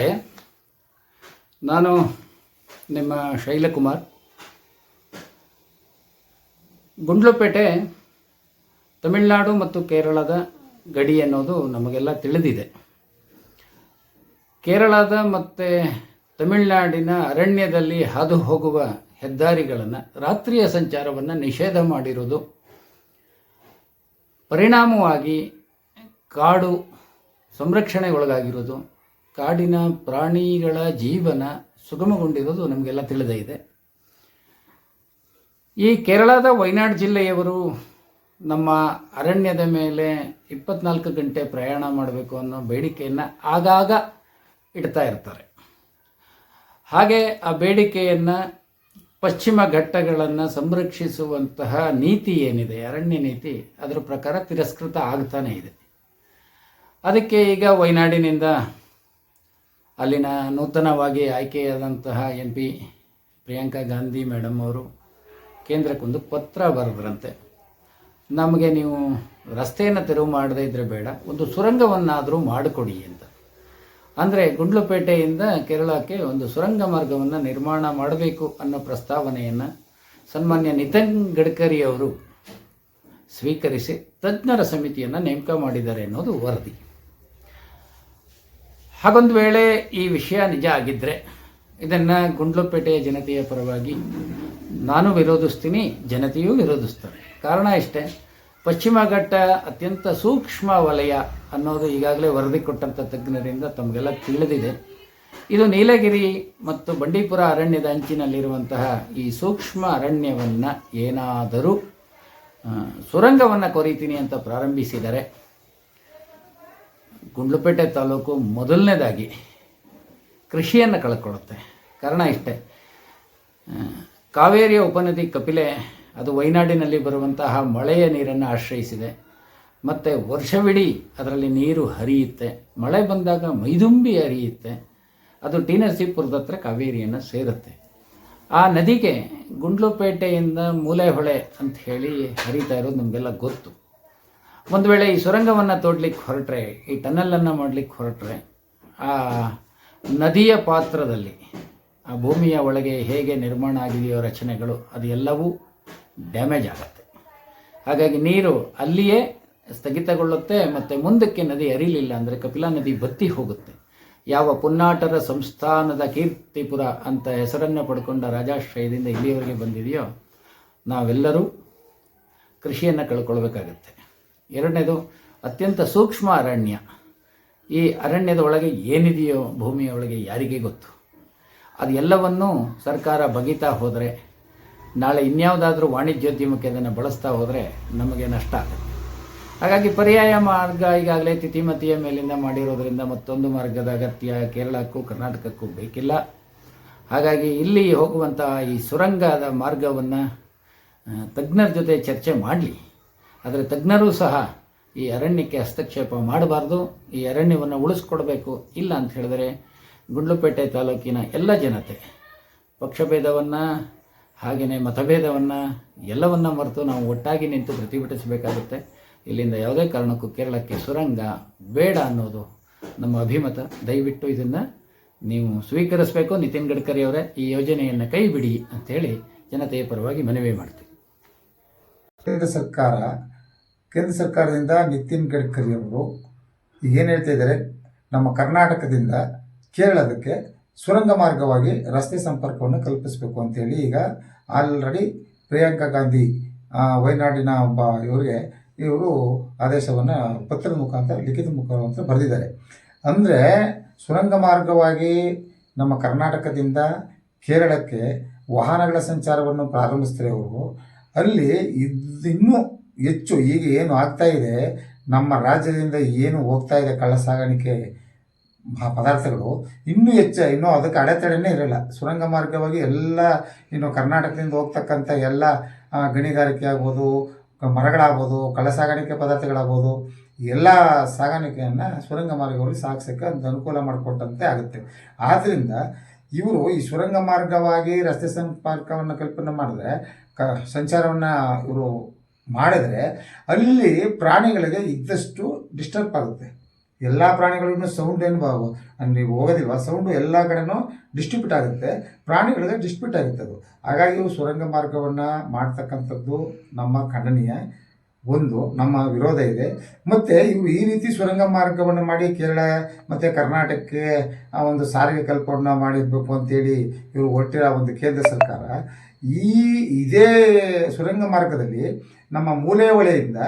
ನಾನು ನಿಮ್ಮ ಶೈಲಕುಮಾರ್. ಗುಂಡ್ಲುಪೇಟೆ ತಮಿಳುನಾಡು ಮತ್ತು ಕೇರಳದ ಗಡಿ ಅನ್ನೋದು ನಮಗೆಲ್ಲ ತಿಳಿದಿದೆ. ಕೇರಳದ ಮತ್ತು ತಮಿಳುನಾಡಿನ ಅರಣ್ಯದಲ್ಲಿ ಹಾದು ಹೋಗುವ ಹೆದ್ದಾರಿಗಳನ್ನು, ರಾತ್ರಿಯ ಸಂಚಾರವನ್ನು ನಿಷೇಧ ಮಾಡಿರುವುದು, ಪರಿಣಾಮವಾಗಿ ಕಾಡು ಸಂರಕ್ಷಣೆ ಒಳಗಾಗಿರೋದು ಕಾಡಿನ ಪ್ರಾಣಿಗಳ ಜೀವನ ಸುಗಮಗೊಂಡಿರೋದು ನಮಗೆಲ್ಲ ತಿಳಿದೇ ಈ ಕೇರಳದ ವಯನಾಡ್ ಜಿಲ್ಲೆಯವರು ನಮ್ಮ ಅರಣ್ಯದ ಮೇಲೆ ಇಪ್ಪತ್ನಾಲ್ಕು ಗಂಟೆ ಪ್ರಯಾಣ ಮಾಡಬೇಕು ಅನ್ನೋ ಬೇಡಿಕೆಯನ್ನು ಆಗಾಗ ಇಡ್ತಾ ಇರ್ತಾರೆ. ಹಾಗೆ ಆ ಬೇಡಿಕೆಯನ್ನು ಪಶ್ಚಿಮ ಘಟ್ಟಗಳನ್ನು ಸಂರಕ್ಷಿಸುವಂತಹ ನೀತಿ ಏನಿದೆ, ಅರಣ್ಯ ನೀತಿ, ಅದರ ಪ್ರಕಾರ ತಿರಸ್ಕೃತ ಆಗ್ತಾನೇ ಇದೆ. ಅದಕ್ಕೆ ಈಗ ವೈನಾಡಿನಿಂದ ಅಲ್ಲಿನ ನೂತನವಾಗಿ ಆಯ್ಕೆಯಾದಂತಹ M P Priyanka Gandhi madam ಅವರು ಕೇಂದ್ರಕ್ಕೊಂದು ಪತ್ರ ಬರೆದ್ರಂತೆ. ನಮಗೆ ನೀವು ರಸ್ತೆಯನ್ನು ತೆರವು ಮಾಡದೇ ಇದ್ದರೆ ಬೇಡ, ಒಂದು ಸುರಂಗವನ್ನಾದರೂ ಮಾಡಿಕೊಡಿ ಅಂತ. ಅಂದರೆ ಗುಂಡ್ಲುಪೇಟೆಯಿಂದ ಕೇರಳಕ್ಕೆ ಒಂದು ಸುರಂಗ ಮಾರ್ಗವನ್ನು ನಿರ್ಮಾಣ ಮಾಡಬೇಕು ಅನ್ನೋ ಪ್ರಸ್ತಾವನೆಯನ್ನು ಸನ್ಮಾನ್ಯ ನಿತಿನ್ ಗಡ್ಕರಿ ಅವರು ಸ್ವೀಕರಿಸಿ ತಜ್ಞರ ಸಮಿತಿಯನ್ನು ನೇಮಕ ಮಾಡಿದ್ದಾರೆ ಅನ್ನೋದು ವರದಿ. ಹಾಗೊಂದು ವೇಳೆ ಈ ವಿಷಯ ನಿಜ ಆಗಿದ್ದರೆ ಇದನ್ನು ಗುಂಡ್ಲುಪೇಟೆಯ ಜನತೆಯ ಪರವಾಗಿ ನಾನು ವಿರೋಧಿಸ್ತೀನಿ, ಜನತೆಯೂ ವಿರೋಧಿಸ್ತಾರೆ. ಕಾರಣ ಇಷ್ಟೇ, ಪಶ್ಚಿಮ ಘಟ್ಟ ಅತ್ಯಂತ ಸೂಕ್ಷ್ಮ ವಲಯ ಅನ್ನೋದು ಈಗಾಗಲೇ ವರದಿ ಕೊಟ್ಟಂಥ ತಜ್ಞರಿಂದ ತಮಗೆಲ್ಲ ತಿಳಿದಿದೆ. ಇದು ನೀಲಗಿರಿ ಮತ್ತು ಬಂಡೀಪುರ ಅರಣ್ಯದ ಅಂಚಿನಲ್ಲಿರುವಂತಹ ಈ ಸೂಕ್ಷ್ಮ ಅರಣ್ಯವನ್ನು ಏನಾದರೂ ಸುರಂಗವನ್ನು ಕೊರೀತೀನಿ ಅಂತ ಪ್ರಾರಂಭಿಸಿದರೆ, ಗುಂಡ್ಲುಪೇಟೆ ತಾಲೂಕು ಮೊದಲನೇದಾಗಿ ಕೃಷಿಯನ್ನು ಕಳ್ಕೊಳ್ಳುತ್ತೆ. ಕಾರಣ ಇಷ್ಟೇ ಕಾವೇರಿಯ ಉಪನದಿ ಕಪಿಲೆ, ಅದು ವೈನಾಡಿನಲ್ಲಿ ಬರುವಂತಹ ಮಳೆಯ ನೀರನ್ನು ಆಶ್ರಯಿಸಿದೆ. ಮತ್ತು ವರ್ಷವಿಡೀ ಅದರಲ್ಲಿ ನೀರು ಹರಿಯುತ್ತೆ. ಮಳೆ ಬಂದಾಗ ಮೈದುಂಬಿ ಹರಿಯುತ್ತೆ. ಅದು ಟಿ ನರಸೀಪುರದ ಹತ್ರ ಕಾವೇರಿಯನ್ನು ಸೇರುತ್ತೆ. ಆ ನದಿಗೆ ಗುಂಡ್ಲುಪೇಟೆಯಿಂದ ಮೂಲೆಹೊಳೆ ಅಂತ ಹೇಳಿ ಹರಿತಾ ಇರೋದು ನಮಗೆಲ್ಲ ಗೊತ್ತು. ಒಂದು ವೇಳೆ ಈ ಸುರಂಗವನ್ನು ತೋಡ್ಲಿಕ್ಕೆ ಹೊರಟ್ರೆ, ಈ ಟನಲನ್ನು ಮಾಡಲಿಕ್ಕೆ ಹೊರಟ್ರೆ, ಆ ನದಿಯ ಪಾತ್ರದಲ್ಲಿ ಆ ಭೂಮಿಯ ಒಳಗೆ ಹೇಗೆ ನಿರ್ಮಾಣ ಆಗಿದೆಯೋ ರಚನೆಗಳು ಅದು ಎಲ್ಲವೂ ಡ್ಯಾಮೇಜ್ ಆಗುತ್ತೆ. ಹಾಗಾಗಿ ನೀರು ಅಲ್ಲಿಯೇ ಸ್ಥಗಿತಗೊಳ್ಳುತ್ತೆ, ಮತ್ತು ಮುಂದಕ್ಕೆ ನದಿ ಅರಿಲಿಲ್ಲ ಅಂದರೆ ಕಪಿಲಾ ನದಿ ಬತ್ತಿ ಹೋಗುತ್ತೆ. ಯಾವ ಪುನ್ನಾಟರ ಸಂಸ್ಥಾನದ ಕೀರ್ತಿಪುರ ಅಂತ ಹೆಸರನ್ನು ಪಡ್ಕೊಂಡ ರಾಜಾಶ್ರಯದಿಂದ ಇಲ್ಲಿಯವರೆಗೆ ಬಂದಿದೆಯೋ, ನಾವೆಲ್ಲರೂ ಕೃಷಿಯನ್ನು ಕಳ್ಕೊಳ್ಬೇಕಾಗತ್ತೆ. ಎರಡನೇದು, ಅತ್ಯಂತ ಸೂಕ್ಷ್ಮ ಅರಣ್ಯ. ಈ ಅರಣ್ಯದ ಒಳಗೆ ಏನಿದೆಯೋ ಭೂಮಿಯ ಒಳಗೆ ಯಾರಿಗೆ ಗೊತ್ತು. ಅದು ಎಲ್ಲವನ್ನೂ ಸರ್ಕಾರ ಬಗಿತಾ ಹೋದರೆ, ನಾಳೆ ಇನ್ಯಾವುದಾದ್ರೂ ವಾಣಿಜ್ಯೋದ್ಯಮಕ್ಕೆ ಅದನ್ನು ಬಳಸ್ತಾ ಹೋದರೆ ನಮಗೆ ನಷ್ಟ ಆಗುತ್ತೆ. ಹಾಗಾಗಿ ಪರ್ಯಾಯ ಮಾರ್ಗ ಈಗಾಗಲೇ ತಿಥಿಮತಿಯ ಮೇಲಿಂದ ಮಾಡಿರೋದ್ರಿಂದ ಮತ್ತೊಂದು ಮಾರ್ಗದ ಅಗತ್ಯ ಕೇರಳಕ್ಕೂ ಕರ್ನಾಟಕಕ್ಕೂ ಬೇಕಿಲ್ಲ. ಹಾಗಾಗಿ ಇಲ್ಲಿ ಹೋಗುವಂತಹ ಈ ಸುರಂಗದ ಮಾರ್ಗವನ್ನು ತಜ್ಞರ ಜೊತೆ ಚರ್ಚೆ ಮಾಡಲಿ. ಆದರೆ ತಜ್ಞರೂ ಸಹ ಈ ಅರಣ್ಯಕ್ಕೆ ಹಸ್ತಕ್ಷೇಪ ಮಾಡಬಾರ್ದು. ಈ ಅರಣ್ಯವನ್ನು ಉಳಿಸ್ಕೊಡ್ಬೇಕು, ಇಲ್ಲ ಅಂತ ಹೇಳಿದರೆ ಗುಂಡ್ಲುಪೇಟೆ ತಾಲೂಕಿನ ಎಲ್ಲ ಜನತೆ, ಪಕ್ಷಭೇದವನ್ನು ಹಾಗೆಯೇ ಮತಭೇದವನ್ನು ಎಲ್ಲವನ್ನ ಮರೆತು ನಾವು ಒಟ್ಟಾಗಿ ನಿಂತು ಪ್ರತಿಭಟಿಸಬೇಕಾಗುತ್ತೆ. ಇಲ್ಲಿಂದ ಯಾವುದೇ ಕಾರಣಕ್ಕೂ ಕೇರಳಕ್ಕೆ ಸುರಂಗ ಬೇಡ ಅನ್ನೋದು ನಮ್ಮ ಅಭಿಮತ. ದಯವಿಟ್ಟು ಇದನ್ನು ನೀವು ಸ್ವೀಕರಿಸಬೇಕು. ನಿತಿನ್ ಗಡ್ಕರಿ ಅವರೇ, ಈ ಯೋಜನೆಯನ್ನು ಕೈ ಬಿಡಿ ಅಂತೇಳಿ ಜನತೆಯ ಪರವಾಗಿ ಮನವಿ ಮಾಡ್ತೀವಿ. ಕೇಂದ್ರ ಸರ್ಕಾರ, ಕೇಂದ್ರ ಸರ್ಕಾರದಿಂದ ನಿತಿನ್ ಗಡ್ಕರಿ ಅವರು ಏನು ಹೇಳ್ತಾ ಇದ್ದಾರೆ, ನಮ್ಮ ಕರ್ನಾಟಕದಿಂದ ಕೇರಳದಕ್ಕೆ ಸುರಂಗ ಮಾರ್ಗವಾಗಿ ರಸ್ತೆ ಸಂಪರ್ಕವನ್ನು ಕಲ್ಪಿಸಬೇಕು ಅಂತೇಳಿ ಈಗ ಆಲ್ರೆಡಿ ಪ್ರಿಯಾಂಕಾ ಗಾಂಧಿ ವಯನಾಡಿನ ಒಬ್ಬ ಇವರಿಗೆ ಇವರು ಆದೇಶವನ್ನು ಪತ್ರದ ಮುಖಾಂತರ ಲಿಖಿತ ಮುಖಾಂತರ ಬರೆದಿದ್ದಾರೆ. ಅಂದರೆ ಸುರಂಗ ಮಾರ್ಗವಾಗಿ ನಮ್ಮ ಕರ್ನಾಟಕದಿಂದ ಕೇರಳಕ್ಕೆ ವಾಹನಗಳ ಸಂಚಾರವನ್ನು ಪ್ರಾರಂಭಿಸ್ತಾರೆ ಅವರು. ಅಲ್ಲಿ ಇದು ಇನ್ನೂ ಹೆಚ್ಚು, ಈಗ ಏನು ಆಗ್ತಾ ಇದೆ, ನಮ್ಮ ರಾಜ್ಯದಿಂದ ಏನು ಹೋಗ್ತಾ ಇದೆ ಕಳ್ಳ ಸಾಗಾಣಿಕೆ ಪದಾರ್ಥಗಳು ಇನ್ನೂ ಹೆಚ್ಚು, ಇನ್ನೂ ಅದಕ್ಕೆ ಅಡೆತಡೆನೇ ಇರಲ್ಲ. ಸುರಂಗ ಮಾರ್ಗವಾಗಿ ಎಲ್ಲ, ಇನ್ನು ಕರ್ನಾಟಕದಿಂದ ಹೋಗ್ತಕ್ಕಂಥ ಎಲ್ಲ ಗಣಿಗಾರಿಕೆ ಆಗ್ಬೋದು ಮರಗಳಾಗ್ಬೋದು ಕಳ್ಳ ಸಾಗಾಣಿಕೆ ಪದಾರ್ಥಗಳಾಗ್ಬೋದು, ಎಲ್ಲ ಸಾಗಾಣಿಕೆಯನ್ನು ಸುರಂಗ ಮಾರ್ಗದಲ್ಲಿ ಸಾಗಿಸೋಕ್ಕೆ ಒಂದು ಅನುಕೂಲ ಮಾಡಿಕೊಟ್ಟಂತೆ ಆಗುತ್ತೆ. ಆದ್ದರಿಂದ ಇವರು ಈ ಸುರಂಗ ಮಾರ್ಗವಾಗಿ ರಸ್ತೆ ಸಂಪರ್ಕವನ್ನು ಕಲ್ಪನೆ ಮಾಡಿದ್ರೆ, ಕ, ಸಂಚಾರವನ್ನು ಇವರು ಮಾಡಿದರೆ ಅಲ್ಲಿ ಪ್ರಾಣಿಗಳಿಗೆ ಇದ್ದಷ್ಟು ಡಿಸ್ಟರ್ಬ್ ಆಗುತ್ತೆ. ಎಲ್ಲ ಪ್ರಾಣಿಗಳಿಗೂ ಸೌಂಡ್ ಏನು ನೀವು ಹೋಗೋದಿಲ್ವ? ಸೌಂಡು ಎಲ್ಲ ಕಡೆನೂ ಡಿಸ್ಟ್ರಿಬ್ಯೂಟ್ ಆಗುತ್ತೆ. ಪ್ರಾಣಿಗಳಿಗೆ ಡಿಸ್ಟ್ರಿಬ್ಯೂಟ್ ಆಗುತ್ತೆ ಅದು. ಹಾಗಾಗಿ ಇವು ಸುರಂಗ ಮಾರ್ಗವನ್ನು ಮಾಡ್ತಕ್ಕಂಥದ್ದು ನಮ್ಮ ಖಂಡನೀಯ ಒಂದು, ನಮ್ಮ ವಿರೋಧ ಇದೆ. ಮತ್ತು ಇವು ಈ ರೀತಿ ಸುರಂಗ ಮಾರ್ಗವನ್ನು ಮಾಡಿ ಕೇರಳ ಮತ್ತು ಕರ್ನಾಟಕಕ್ಕೆ ಆ ಒಂದು ಸಾರಿಗೆ ಕಲ್ಪವನ್ನು ಮಾಡಿರಬೇಕು ಅಂತೇಳಿ ಇವರು ಹೊರಟಿರೋ ಒಂದು ಕೇಂದ್ರ ಸರ್ಕಾರ. ಈ ಇದೇ ಸುರಂಗ ಮಾರ್ಗದಲ್ಲಿ ನಮ್ಮ ಮೂಲೆ ಹೊಳೆಯಿಂದ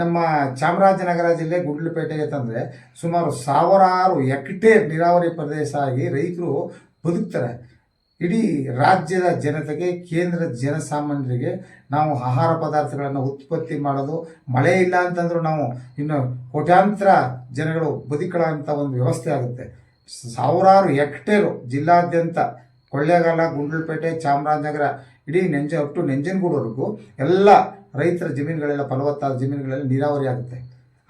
ನಮ್ಮ ಚಾಮರಾಜನಗರ ಜಿಲ್ಲೆ ಗುಂಡ್ಲುಪೇಟೆಗೆ ತಂದರೆ ಸುಮಾರು ಸಾವಿರಾರು ಹೆಕ್ಟೇರ್ ನೀರಾವರಿ ಪ್ರದೇಶ ಆಗಿ ರೈತರು ಬದುಕ್ತಾರೆ. ಇಡೀ ರಾಜ್ಯದ ಜನತೆಗೆ ಕೇಂದ್ರದ ಜನಸಾಮಾನ್ಯರಿಗೆ ನಾವು ಆಹಾರ ಪದಾರ್ಥಗಳನ್ನು ಉತ್ಪತ್ತಿ ಮಾಡೋದು, ಮಳೆ ಇಲ್ಲ ಅಂತಂದ್ರೂ ನಾವು ಇನ್ನು ಕೋಟ್ಯಾಂತರ ಜನಗಳು ಬದುಕೊಳ್ಳೋಂಥ ಒಂದು ವ್ಯವಸ್ಥೆ ಆಗುತ್ತೆ. ಸಾವಿರಾರು ಹೆಕ್ಟೇರು ಜಿಲ್ಲಾದ್ಯಂತ ಕೊಳ್ಳೇಗಾಲ, ಗುಂಡ್ಲುಪೇಟೆ, ಚಾಮರಾಜನಗರ ಇಡೀ ನೆಂಜ ಅಪ್ ಟು ನೆಂಜನಗೂಡವರೆಗೂ ಎಲ್ಲ ರೈತರ ಜಮೀನುಗಳೆಲ್ಲ, ಫಲವತ್ತಾದ ಜಮೀನುಗಳೆಲ್ಲ ನೀರಾವರಿ ಆಗುತ್ತೆ.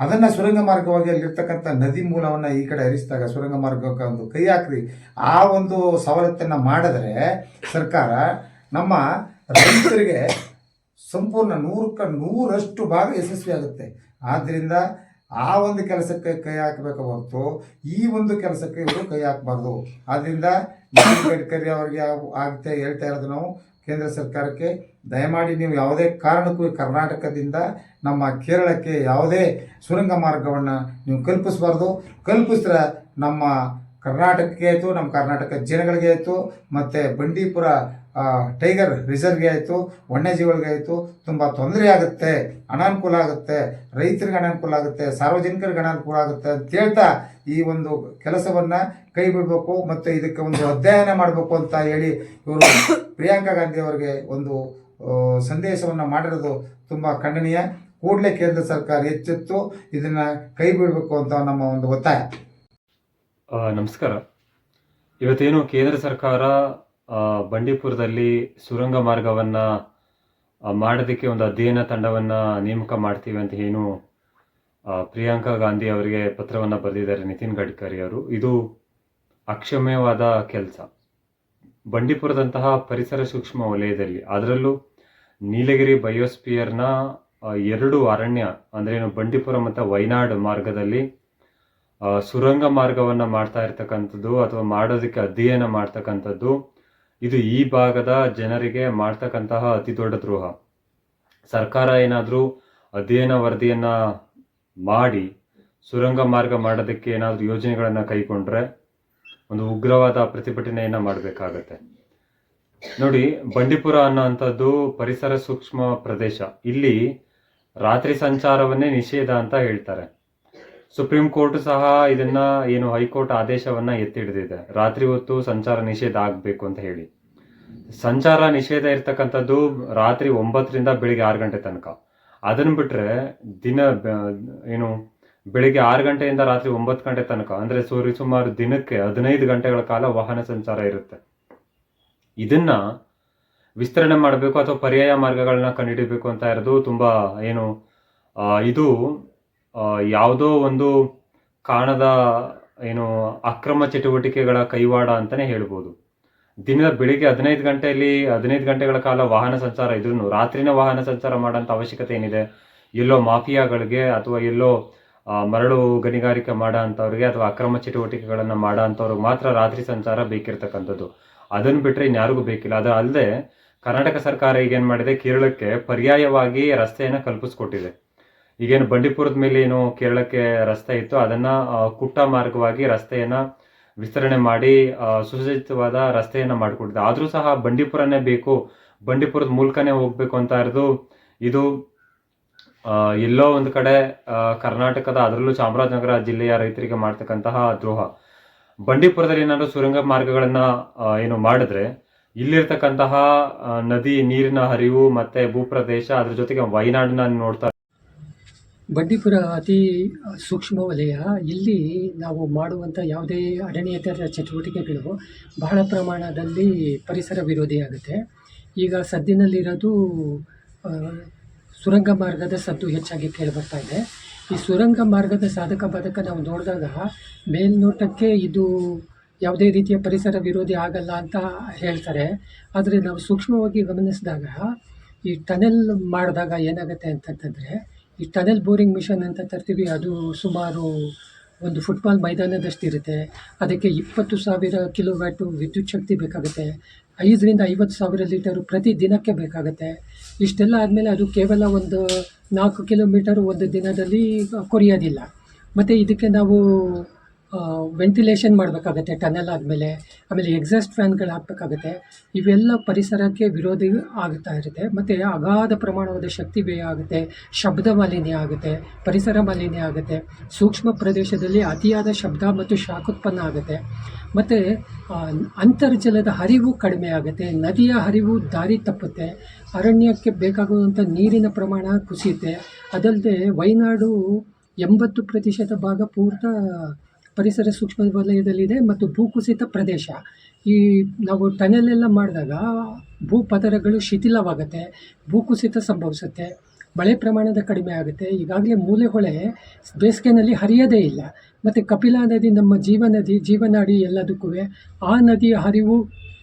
ಅದನ್ನು ಸುರಂಗ ಮಾರ್ಗವಾಗಿ ಅಲ್ಲಿರ್ತಕ್ಕಂಥ ನದಿ ಮೂಲವನ್ನು ಈ ಕಡೆ ಹರಿಸಿದಾಗ ಸುರಂಗ ಮಾರ್ಗಕ್ಕೆ ಒಂದು ಕೈ ಹಾಕ್ರಿ. ಆ ಒಂದು ಸವಲತ್ತನ್ನು ಮಾಡಿದರೆ ಸರ್ಕಾರ ನಮ್ಮ ರೈತರಿಗೆ ಸಂಪೂರ್ಣ ನೂರಕ್ಕೆ ನೂರಷ್ಟು ಭಾಗ ಯಶಸ್ವಿ ಆಗುತ್ತೆ. ಆದ್ದರಿಂದ ಆ ಒಂದು ಕೆಲಸಕ್ಕೆ ಕೈ ಹಾಕಬೇಕು ಹೊರತು ಈ ಒಂದು ಕೆಲಸಕ್ಕೆ ಇವರು ಕೈ ಹಾಕಬಾರ್ದು. ಆದ್ದರಿಂದ ನಿತಿನ್ ಗಡ್ಕರಿ ಅವರಿಗೆ ಆಗುತ್ತೆ ಹೇಳ್ತಾ ಇರೋದು ನಾವು. ಕೇಂದ್ರ ಸರ್ಕಾರಕ್ಕೆ ದಯಮಾಡಿ ನೀವು ಯಾವುದೇ ಕಾರಣಕ್ಕೂ ಕರ್ನಾಟಕದಿಂದ ನಮ್ಮ ಕೇರಳಕ್ಕೆ ಯಾವುದೇ ಸುರಂಗ ಮಾರ್ಗವನ್ನು ನೀವು ಕಲ್ಪಿಸಬಾರ್ದು. ಕಲ್ಪಿಸಿದ್ರೆ ನಮ್ಮ ಕರ್ನಾಟಕಕ್ಕೆ ಆಯಿತು, ನಮ್ಮ ಕರ್ನಾಟಕ ಜನಗಳಿಗೆ ಆಯಿತು, ಮತ್ತು ಬಂಡೀಪುರ ಟೈಗರ್ ರಿಸರ್ವ್ಗೆ ಆಯಿತು, ವನ್ಯಜೀವಿಗಳಿಗೆ ಆಯಿತು, ತುಂಬ ತೊಂದರೆ ಆಗುತ್ತೆ, ಅನಾನುಕೂಲ ಆಗುತ್ತೆ, ರೈತರಿಗೆ ಅನಾನುಕೂಲ ಆಗುತ್ತೆ, ಸಾರ್ವಜನಿಕರಿಗೆ ಅನಾನುಕೂಲ ಆಗುತ್ತೆ ಅಂತ ಹೇಳ್ತಾ ಈ ಒಂದು ಕೆಲಸವನ್ನು ಕೈ ಬಿಡಬೇಕು, ಮತ್ತು ಇದಕ್ಕೆ ಒಂದು ಅಧ್ಯಯನ ಮಾಡಬೇಕು ಅಂತ ಹೇಳಿ ಇವರು ಪ್ರಿಯಾಂಕಾ ಗಾಂಧಿ ಅವರಿಗೆ ಒಂದು ಸಂದೇಶವನ್ನು ಮಾಡಿರೋದು ತುಂಬ ಖಂಡನೀಯ. ಕೂಡಲೇ ಕೇಂದ್ರ ಸರ್ಕಾರ ಎಚ್ಚೆತ್ತು ಇದನ್ನು ಕೈ ಬಿಡಬೇಕು ಅಂತ ನಮ್ಮ ಒಂದು ಒತ್ತಾಯ. ನಮಸ್ಕಾರ. ಇವತ್ತೇನು ಕೇಂದ್ರ ಸರ್ಕಾರ ಬಂಡೀಪುರದಲ್ಲಿ ಸುರಂಗ ಮಾರ್ಗವನ್ನ ಮಾಡೋದಕ್ಕೆ ಒಂದು ಅಧ್ಯಯನ ತಂಡವನ್ನ ನೇಮಕ ಮಾಡ್ತೀವಿ ಅಂತ ಏನು ಪ್ರಿಯಾಂಕಾ ಗಾಂಧಿ ಅವರಿಗೆ ಪತ್ರವನ್ನ ಬರೆದಿದ್ದಾರೆ ನಿತಿನ್ ಗಡ್ಕರಿ ಅವರು. ಇದು ಅಕ್ಷಮ್ಯವಾದ ಕೆಲಸ. ಬಂಡೀಪುರದಂತಹ ಪರಿಸರ ಸೂಕ್ಷ್ಮ ವಲಯದಲ್ಲಿ, ಅದರಲ್ಲೂ ನೀಲಗಿರಿ ಬಯೋಸ್ಪಿಯರ್ನ ಎರಡು ಅರಣ್ಯ ಅಂದ್ರೇನು ಬಂಡೀಪುರ ಮತ್ತು ವೈನಾಡ್ ಮಾರ್ಗದಲ್ಲಿ ಸುರಂಗ ಮಾರ್ಗವನ್ನ ಮಾಡ್ತಾ ಇರ್ತಕ್ಕಂಥದ್ದು ಅಥವಾ ಮಾಡೋದಕ್ಕೆ ಅಧ್ಯಯನ ಮಾಡ್ತಕ್ಕಂಥದ್ದು, ಇದು ಈ ಭಾಗದ ಜನರಿಗೆ ಮಾಡ್ತಕ್ಕಂತಹ ಅತಿ ದೊಡ್ಡ ದ್ರೋಹ. ಸರ್ಕಾರ ಏನಾದರೂ ಅಧ್ಯಯನ ವರದಿಯನ್ನ ಮಾಡಿ ಸುರಂಗ ಮಾರ್ಗ ಮಾಡೋದಕ್ಕೆ ಏನಾದರೂ ಯೋಜನೆಗಳನ್ನು ಕೈಗೊಂಡ್ರೆ ಒಂದು ಉಗ್ರವಾದ ಪ್ರತಿಭಟನೆಯನ್ನ ಮಾಡಬೇಕಾಗತ್ತೆ. ನೋಡಿ, ಬಂಡೀಪುರ ಅನ್ನೋಂಥದ್ದು ಪರಿಸರ ಸೂಕ್ಷ್ಮ ಪ್ರದೇಶ. ಇಲ್ಲಿ ರಾತ್ರಿ ಸಂಚಾರವನ್ನೇ ನಿಷೇಧ ಅಂತ ಹೇಳ್ತಾರೆ. ಸುಪ್ರೀಂ ಕೋರ್ಟ್ ಸಹ ಇದನ್ನ ಏನು ಹೈಕೋರ್ಟ್ ಆದೇಶವನ್ನ ಎತ್ತಿ ಹಿಡಿದಿದೆ ರಾತ್ರಿ ಹೊತ್ತು ಸಂಚಾರ ನಿಷೇಧ ಆಗಬೇಕು ಅಂತ ಹೇಳಿ. ಸಂಚಾರ ನಿಷೇಧ ಇರ್ತಕ್ಕಂಥದ್ದು ರಾತ್ರಿ ಒಂಬತ್ತರಿಂದ ಬೆಳಿಗ್ಗೆ ಆರು ಗಂಟೆ ತನಕ. ಅದನ್ನ ಬಿಟ್ರೆ ದಿನ ಏನು ಬೆಳಿಗ್ಗೆ ಆರು ಗಂಟೆಯಿಂದ ರಾತ್ರಿ ಒಂಬತ್ತು ಗಂಟೆ ತನಕ, ಅಂದ್ರೆ ಸೂರ್ಯ ಸುಮಾರು ದಿನಕ್ಕೆ ಹದಿನೈದು ಗಂಟೆಗಳ ಕಾಲ ವಾಹನ ಸಂಚಾರ ಇರುತ್ತೆ. ಇದನ್ನ ವಿಸ್ತರಣೆ ಮಾಡಬೇಕು ಅಥವಾ ಪರ್ಯಾಯ ಮಾರ್ಗಗಳನ್ನ ಕಂಡುಹಿಡಬೇಕು ಅಂತ ಇರೋದು ತುಂಬಾ ಏನು ಇದು ಯಾವುದೋ ಒಂದು ಕಾಣದ ಏನು ಅಕ್ರಮ ಚಟುವಟಿಕೆಗಳ ಕೈವಾಡ ಅಂತಾನೆ ಹೇಳ್ಬೋದು. ದಿನದ ಬೆಳಿಗ್ಗೆ ಹದಿನೈದು ಗಂಟೆಯಲ್ಲಿ ಹದಿನೈದು ಗಂಟೆಗಳ ಕಾಲ ವಾಹನ ಸಂಚಾರ ಇದ್ರೂ ರಾತ್ರಿನ ವಾಹನ ಸಂಚಾರ ಮಾಡೋಂಥ ಅವಶ್ಯಕತೆ ಏನಿದೆ? ಎಲ್ಲೋ ಮಾಫಿಯಾಗಳಿಗೆ ಅಥವಾ ಎಲ್ಲೋ ಮರಳು ಗಣಿಗಾರಿಕೆ ಮಾಡೋ ಅಂಥವ್ರಿಗೆ ಅಥವಾ ಅಕ್ರಮ ಚಟುವಟಿಕೆಗಳನ್ನು ಮಾಡೋ ಅಂಥವ್ರಿಗೆ ಮಾತ್ರ ರಾತ್ರಿ ಸಂಚಾರ ಬೇಕಿರ್ತಕ್ಕಂಥದ್ದು. ಅದನ್ನು ಬಿಟ್ಟರೆ ಇನ್ಯಾರಿಗೂ ಬೇಕಿಲ್ಲ. ಅದು ಅಲ್ಲದೆ ಕರ್ನಾಟಕ ಸರ್ಕಾರ ಈಗ ಏನು ಮಾಡಿದೆ? ಕೇರಳಕ್ಕೆ ಪರ್ಯಾಯವಾಗಿ ರಸ್ತೆಯನ್ನು ಕಲ್ಪಿಸ್ಕೊಟ್ಟಿದೆ. ಈಗೇನು ಬಂಡೀಪುರದ ಮೇಲೆ ಏನು ಕೇರಳಕ್ಕೆ ರಸ್ತೆ ಇತ್ತು ಅದನ್ನು ಕುಟ್ಟ ಮಾರ್ಗವಾಗಿ ರಸ್ತೆಯನ್ನು ವಿಸ್ತರಣೆ ಮಾಡಿ ಸುಸಜ್ಜಿತವಾದ ರಸ್ತೆಯನ್ನು ಮಾಡಿಕೊಟ್ಟಿದೆ. ಆದರೂ ಸಹ ಬಂಡೀಪುರನೇ ಬೇಕು. ಬಂಡೀಪುರದ ಮೂಲಕನೇ ಹೋಗ್ಬೇಕು ಅಂತ ಇರೋದು ಇದು ಎಲ್ಲೋ ಒಂದು ಕಡೆ ಕರ್ನಾಟಕದ ಅದರಲ್ಲೂ ಚಾಮರಾಜನಗರ ಜಿಲ್ಲೆಯ ರೈತರಿಗೆ ಮಾಡ್ತಕ್ಕಂತಹ ದ್ರೋಹ. ಬಂಡೀಪುರದಲ್ಲಿ ಏನಾದ್ರು ಸುರಂಗ ಮಾರ್ಗಗಳನ್ನ ಏನು ಮಾಡಿದ್ರೆ, ಇಲ್ಲಿರ್ತಕ್ಕಂತಹ ನದಿ ನೀರಿನ ಹರಿವು ಮತ್ತೆ ಭೂಪ್ರದೇಶ ಅದ್ರ ಜೊತೆಗೆ ವಯನಾಡನ್ನ ನೋಡ್ತಾರೆ ಬಂಡೀಪುರ ಅತಿ ಸೂಕ್ಷ್ಮ ವಲಯ. ಇಲ್ಲಿ ನಾವು ಮಾಡುವಂಥ ಯಾವುದೇ ಅರಣ್ಯೇತರ ಚಟುವಟಿಕೆಗಳು ಬಹಳ ಪ್ರಮಾಣದಲ್ಲಿ ಪರಿಸರ ವಿರೋಧಿಯಾಗುತ್ತೆ ಈಗ ಸದ್ದಿನಲ್ಲಿರೋದು ಸುರಂಗ ಮಾರ್ಗದ ಸದ್ದು ಹೆಚ್ಚಾಗಿ ಕೇಳಿಬರ್ತಾ ಇದೆ. ಈ ಸುರಂಗ ಮಾರ್ಗದ ಸಾಧಕ ಬಾಧಕ ನಾವು ನೋಡಿದಾಗ ಮೇಲ್ನೋಟಕ್ಕೆ ಇದು ಯಾವುದೇ ರೀತಿಯ ಪರಿಸರ ವಿರೋಧಿ ಆಗಲ್ಲ ಅಂತ ಹೇಳ್ತಾರೆ. ಆದರೆ ನಾವು ಸೂಕ್ಷ್ಮವಾಗಿ ಗಮನಿಸಿದಾಗ ಈ ಟನೆಲ್ ಮಾಡಿದಾಗ ಏನಾಗುತ್ತೆ ಅಂತಂತಂದರೆ ಈ ಟನೆಲ್ ಬೋರಿಂಗ್ ಮಿಷನ್ ಅಂತ ತರ್ತೀವಿ, ಅದು ಸುಮಾರು ಒಂದು ಫುಟ್ಬಾಲ್ ಮೈದಾನದಷ್ಟಿರುತ್ತೆ. ಅದಕ್ಕೆ ಇಪ್ಪತ್ತು ಸಾವಿರ ಕಿಲೋವ್ಯಾಟು ವಿದ್ಯುತ್ ಶಕ್ತಿ ಬೇಕಾಗುತ್ತೆ. ಐದರಿಂದ ಐವತ್ತು ಸಾವಿರ ಲೀಟರು ಪ್ರತಿ ದಿನಕ್ಕೆ ಬೇಕಾಗುತ್ತೆ. ಇಷ್ಟೆಲ್ಲ ಆದಮೇಲೆ ಅದು ಕೇವಲ ಒಂದು ನಾಲ್ಕು ಕಿಲೋಮೀಟರ್ ಒಂದು ದಿನದಲ್ಲಿ ಕೊರಿಯೋದಿಲ್ಲ. ಮತ್ತು ಇದಕ್ಕೆ ನಾವು ವೆಂಟಿಲೇಷನ್ ಮಾಡಬೇಕಾಗತ್ತೆ ಟನೆಲ್ ಆದಮೇಲೆ, ಆಮೇಲೆ ಎಕ್ಸಾಸ್ಟ್ ಫ್ಯಾನ್ಗಳು ಹಾಕಬೇಕಾಗತ್ತೆ. ಇವೆಲ್ಲ ಪರಿಸರಕ್ಕೆ ವಿರೋಧಿ ಆಗ್ತಾ ಇರುತ್ತೆ. ಮತ್ತು ಅಗಾಧ ಪ್ರಮಾಣವಾದ ಶಕ್ತಿ ವ್ಯಯ ಆಗುತ್ತೆ, ಶಬ್ದ ಮಾಲಿನ್ಯ ಆಗುತ್ತೆ, ಪರಿಸರ ಮಾಲಿನ್ಯ ಆಗುತ್ತೆ. ಸೂಕ್ಷ್ಮ ಪ್ರದೇಶದಲ್ಲಿ ಅತಿಯಾದ ಶಬ್ದ ಮತ್ತು ಶಾಖೋತ್ಪನ್ನ ಆಗುತ್ತೆ. ಮತ್ತು ಅಂತರ್ಜಲದ ಹರಿವು ಕಡಿಮೆ ಆಗುತ್ತೆ, ನದಿಯ ಹರಿವು ದಾರಿ ತಪ್ಪುತ್ತೆ, ಅರಣ್ಯಕ್ಕೆ ಬೇಕಾಗುವಂಥ ನೀರಿನ ಪ್ರಮಾಣ ಕುಸಿಯುತ್ತೆ. ಅದಲ್ಲದೆ ವಯನಾಡು ಎಂಬತ್ತು ಪ್ರತಿಶತ ಭಾಗ ಪೂರ್ತ ಪರಿಸರ ಸೂಕ್ಷ್ಮ ವಲಯದಲ್ಲಿದೆ ಮತ್ತು ಭೂಕುಸಿತ ಪ್ರದೇಶ. ಈ ನಾವು ಟನೆಲ್ ಎಲ್ಲ ಮಾಡಿದಾಗ ಭೂಪದರಗಳು ಶಿಥಿಲವಾಗುತ್ತೆ, ಭೂಕುಸಿತ ಸಂಭವಿಸುತ್ತೆ, ಮಳೆ ಪ್ರಮಾಣದ ಕಡಿಮೆ ಆಗುತ್ತೆ. ಈಗಾಗಲೇ ಮೂಲೆಹೊಳೆ ಬೇಸಿಗೆನಲ್ಲಿ ಹರಿಯೋದೇ ಇಲ್ಲ. ಮತ್ತು ಕಪಿಲಾ ನದಿ, ನಮ್ಮ ಜೀವ ನದಿ, ಜೀವನಾಡಿ ಎಲ್ಲದಕ್ಕೂ ಆ ನದಿಯ ಹರಿವು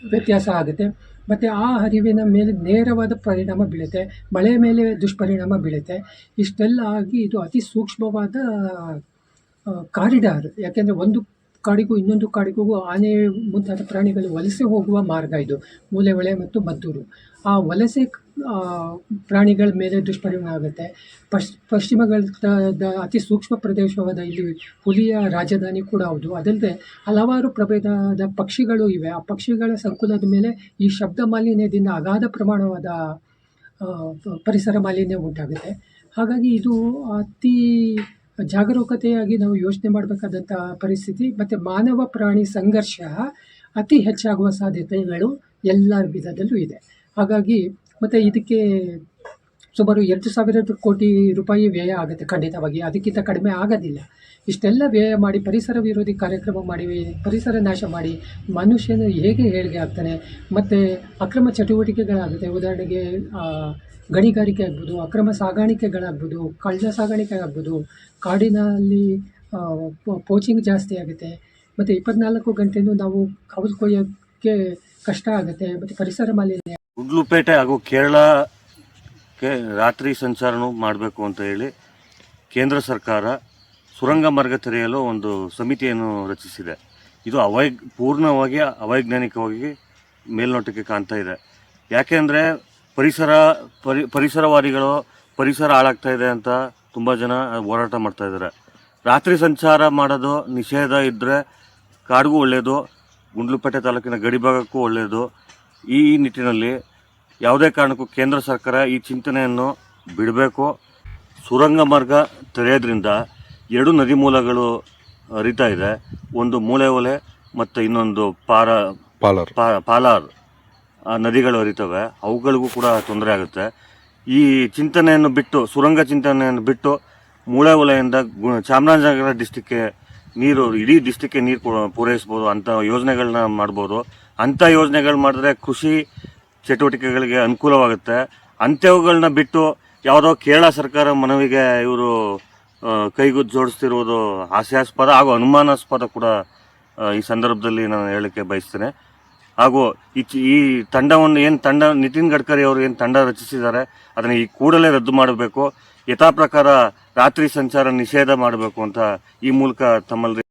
ವ್ಯತ್ಯಾಸ ಆಗುತ್ತೆ. ಮತ್ತು ಆ ಹರಿವಿನ ಮೇಲೆ ನೇರವಾದ ಪರಿಣಾಮ ಬೀಳುತ್ತೆ, ಮಳೆ ಮೇಲೆ ದುಷ್ಪರಿಣಾಮ ಬೀಳುತ್ತೆ. ಇಷ್ಟೆಲ್ಲ ಆಗಿ ಇದು ಅತಿ ಸೂಕ್ಷ್ಮವಾದ ಕಾರಿಡಾರ್. ಯಾಕೆಂದರೆ ಒಂದು ಕಾಡಿಗೂ ಇನ್ನೊಂದು ಕಾಡಿಗೂ ಆನೆ ಮುಂತಾದ ಪ್ರಾಣಿಗಳು ವಲಸೆ ಹೋಗುವ ಮಾರ್ಗ ಇದು. ಮೂಲೆಹೊಳೆ ಮತ್ತು ಮದ್ದೂರು. ಆ ವಲಸೆ ಪ್ರಾಣಿಗಳ ಮೇಲೆ ದುಷ್ಪರಿಣಾಮ ಆಗುತ್ತೆ. ಪಶ್, ಪಶ್ಚಿಮಘಟ್ಟದ ಅತಿ ಸೂಕ್ಷ್ಮ ಪ್ರದೇಶವಾದ ಇಲ್ಲಿ ಹುಲಿಯ ರಾಜಧಾನಿ ಕೂಡ ಹೌದು. ಅದಲ್ಲದೆ ಹಲವಾರು ಪ್ರಭೇದದ ಪಕ್ಷಿಗಳು ಇವೆ. ಆ ಪಕ್ಷಿಗಳ ಸಂಕುಲದ ಮೇಲೆ ಈ ಶಬ್ದ ಮಾಲಿನ್ಯದಿಂದ ಅಗಾಧ ಪ್ರಮಾಣವಾದ ಪರಿಸರ ಮಾಲಿನ್ಯ ಉಂಟಾಗುತ್ತೆ. ಹಾಗಾಗಿ ಇದು ಅತಿ ಜಾಗರೂಕತೆಯಾಗಿ ನಾವು ಯೋಚನೆ ಮಾಡಬೇಕಾದಂತಹ ಪರಿಸ್ಥಿತಿ, ಮತ್ತು ಮಾನವ ಪ್ರಾಣಿ ಸಂಘರ್ಷ ಅತಿ ಹೆಚ್ಚಾಗುವ ಸಾಧ್ಯತೆಗಳು ಎಲ್ಲ ವಿಧದಲ್ಲೂ ಇದೆ. ಹಾಗಾಗಿ ಮತ್ತು ಇದಕ್ಕೆ ಸುಮಾರು ಎರಡು ಸಾವಿರ ಕೋಟಿ ರೂಪಾಯಿ ವ್ಯಯ ಆಗುತ್ತೆ ಖಂಡಿತವಾಗಿ. ಅದಕ್ಕಿಂತ ಕಡಿಮೆ ಆಗೋದಿಲ್ಲ. ಇಷ್ಟೆಲ್ಲ ವ್ಯಯ ಮಾಡಿ, ಪರಿಸರ ವಿರೋಧಿ ಕಾರ್ಯಕ್ರಮ ಮಾಡಿ, ಪರಿಸರ ನಾಶ ಮಾಡಿ, ಮನುಷ್ಯನ ಹೇಗೆ ಏಳಿಗೆ ಆಗ್ತಾನೆ, ಮತ್ತು ಅಕ್ರಮ ಚಟುವಟಿಕೆಗಳಾಗುತ್ತೆ. ಉದಾಹರಣೆಗೆ ಗಣಿಗಾರಿಕೆ ಆಗ್ಬೋದು, ಅಕ್ರಮ ಸಾಗಾಣಿಕೆಗಳಾಗ್ಬೋದು, ಕಳ್ಳ ಸಾಗಾಣಿಕೆ ಆಗ್ಬೋದು ಕಾಡಿನಲ್ಲಿ ಪೋಚಿಂಗ್ ಜಾಸ್ತಿ ಆಗುತ್ತೆ. ಮತ್ತು ಇಪ್ಪತ್ನಾಲ್ಕು ಗಂಟೆನೂ ನಾವು ಕವಲು ಕೊಯ್ಯೋಕ್ಕೆ ಕಷ್ಟ ಆಗುತ್ತೆ. ಮತ್ತು ಪರಿಸರ ಮಾಲಿನ್ಯ ಗುಂಡ್ಲುಪೇಟೆ ಹಾಗೂ ಕೇರಳಕ್ಕೆ ರಾತ್ರಿ ಸಂಚಾರನೂ ಮಾಡಬೇಕು ಅಂತ ಹೇಳಿ ಕೇಂದ್ರ ಸರ್ಕಾರ ಸುರಂಗ ಮಾರ್ಗ ತೆರೆಯಲು ಒಂದು ಸಮಿತಿಯನ್ನು ರಚಿಸಿದೆ. ಇದು ಅವೈ ಪೂರ್ಣವಾಗಿ ಅವೈಜ್ಞಾನಿಕವಾಗಿ ಮೇಲ್ನೋಟಕ್ಕೆ ಕಾಣ್ತಾ ಇದೆ. ಯಾಕೆಂದರೆ ಪರಿಸರ ಪರಿ ಪರಿಸರವಾದಿಗಳು ಪರಿಸರ ಹಾಳಾಗ್ತಾ ಇದೆ ಅಂತ ತುಂಬ ಜನ ಹೋರಾಟ ಮಾಡ್ತಾ ಇದ್ದಾರೆ. ರಾತ್ರಿ ಸಂಚಾರ ಮಾಡೋದು ನಿಷೇಧ ಇದ್ದರೆ ಕಾಡಿಗೂ ಒಳ್ಳೆಯದು ಗುಂಡ್ಲುಪೇಟೆ ತಾಲೂಕಿನ ಗಡಿಭಾಗಕ್ಕೂ ಒಳ್ಳೆಯದು ಈ ನಿಟ್ಟಿನಲ್ಲಿ ಯಾವುದೇ ಕಾರಣಕ್ಕೂ ಕೇಂದ್ರ ಸರ್ಕಾರ ಈ ಚಿಂತನೆಯನ್ನು ಬಿಡಬೇಕು. ಸುರಂಗ ಮಾರ್ಗ ತೆರೆಯೋದ್ರಿಂದ ಎರಡು ನದಿ ಮೂಲಗಳು ಹರಿತಾ ಇದೆ. ಒಂದು ಮೂಳೆ ಒಲೆ ಮತ್ತು ಇನ್ನೊಂದು ಪಾರ ಪಾಲರ್. ಪಾಲಾರ್. ನದಿಗಳು ಹರಿತವೆ, ಅವುಗಳಿಗೂ ಕೂಡ ತೊಂದರೆ ಆಗುತ್ತೆ. ಈ ಚಿಂತನೆಯನ್ನು ಬಿಟ್ಟು, ಸುರಂಗ ಚಿಂತನೆಯನ್ನು ಬಿಟ್ಟು ಮೂಳೆ ವಲಯದಿಂದ ಚಾಮರಾಜನಗರ ಡಿಸ್ಟಿಕ್ಗೆ ನೀರು, ಇಡೀ ಡಿಸ್ಟಿಕ್ಗೆ ನೀರು ಪೂರೈಸ್ಬೋದು ಅಂಥ ಯೋಜನೆಗಳನ್ನ ಮಾಡ್ಬೋದು. ಅಂಥ ಯೋಜನೆಗಳು ಮಾಡಿದ್ರೆ ಕೃಷಿ ಚಟುವಟಿಕೆಗಳಿಗೆ ಅನುಕೂಲವಾಗುತ್ತೆ. ಅಂಥವುಗಳನ್ನ ಬಿಟ್ಟು ಯಾವುದೋ ಕೇರಳ ಸರ್ಕಾರ ಮನವಿಗೆ ಇವರು ಕೈಗೂ ಜೋಡಿಸ್ತಿರುವುದು ಹಾಸ್ಯಾಸ್ಪದ ಹಾಗೂ ಅನುಮಾನಾಸ್ಪದ ಕೂಡ ಈ ಸಂದರ್ಭದಲ್ಲಿ ನಾನು ಹೇಳಕ್ಕೆ ಬಯಸ್ತೇನೆ. ಹಾಗೂ ಈ ಈ ತಂಡವನ್ನು ಏನು ತಂಡ, ನಿತಿನ್ ಗಡ್ಕರಿ ಅವರು ಏನು ತಂಡ ರಚಿಸಿದ್ದಾರೆ, ಅದನ್ನು ಈ ಕೂಡಲೇ ರದ್ದು ಮಾಡಬೇಕು. ಯಥಾ ಪ್ರಕಾರ ರಾತ್ರಿ ಸಂಚಾರ ನಿಷೇಧ ಮಾಡಬೇಕು ಅಂತ ಈ ಮೂಲಕ ತಮ್ಮಲ್ಲಿ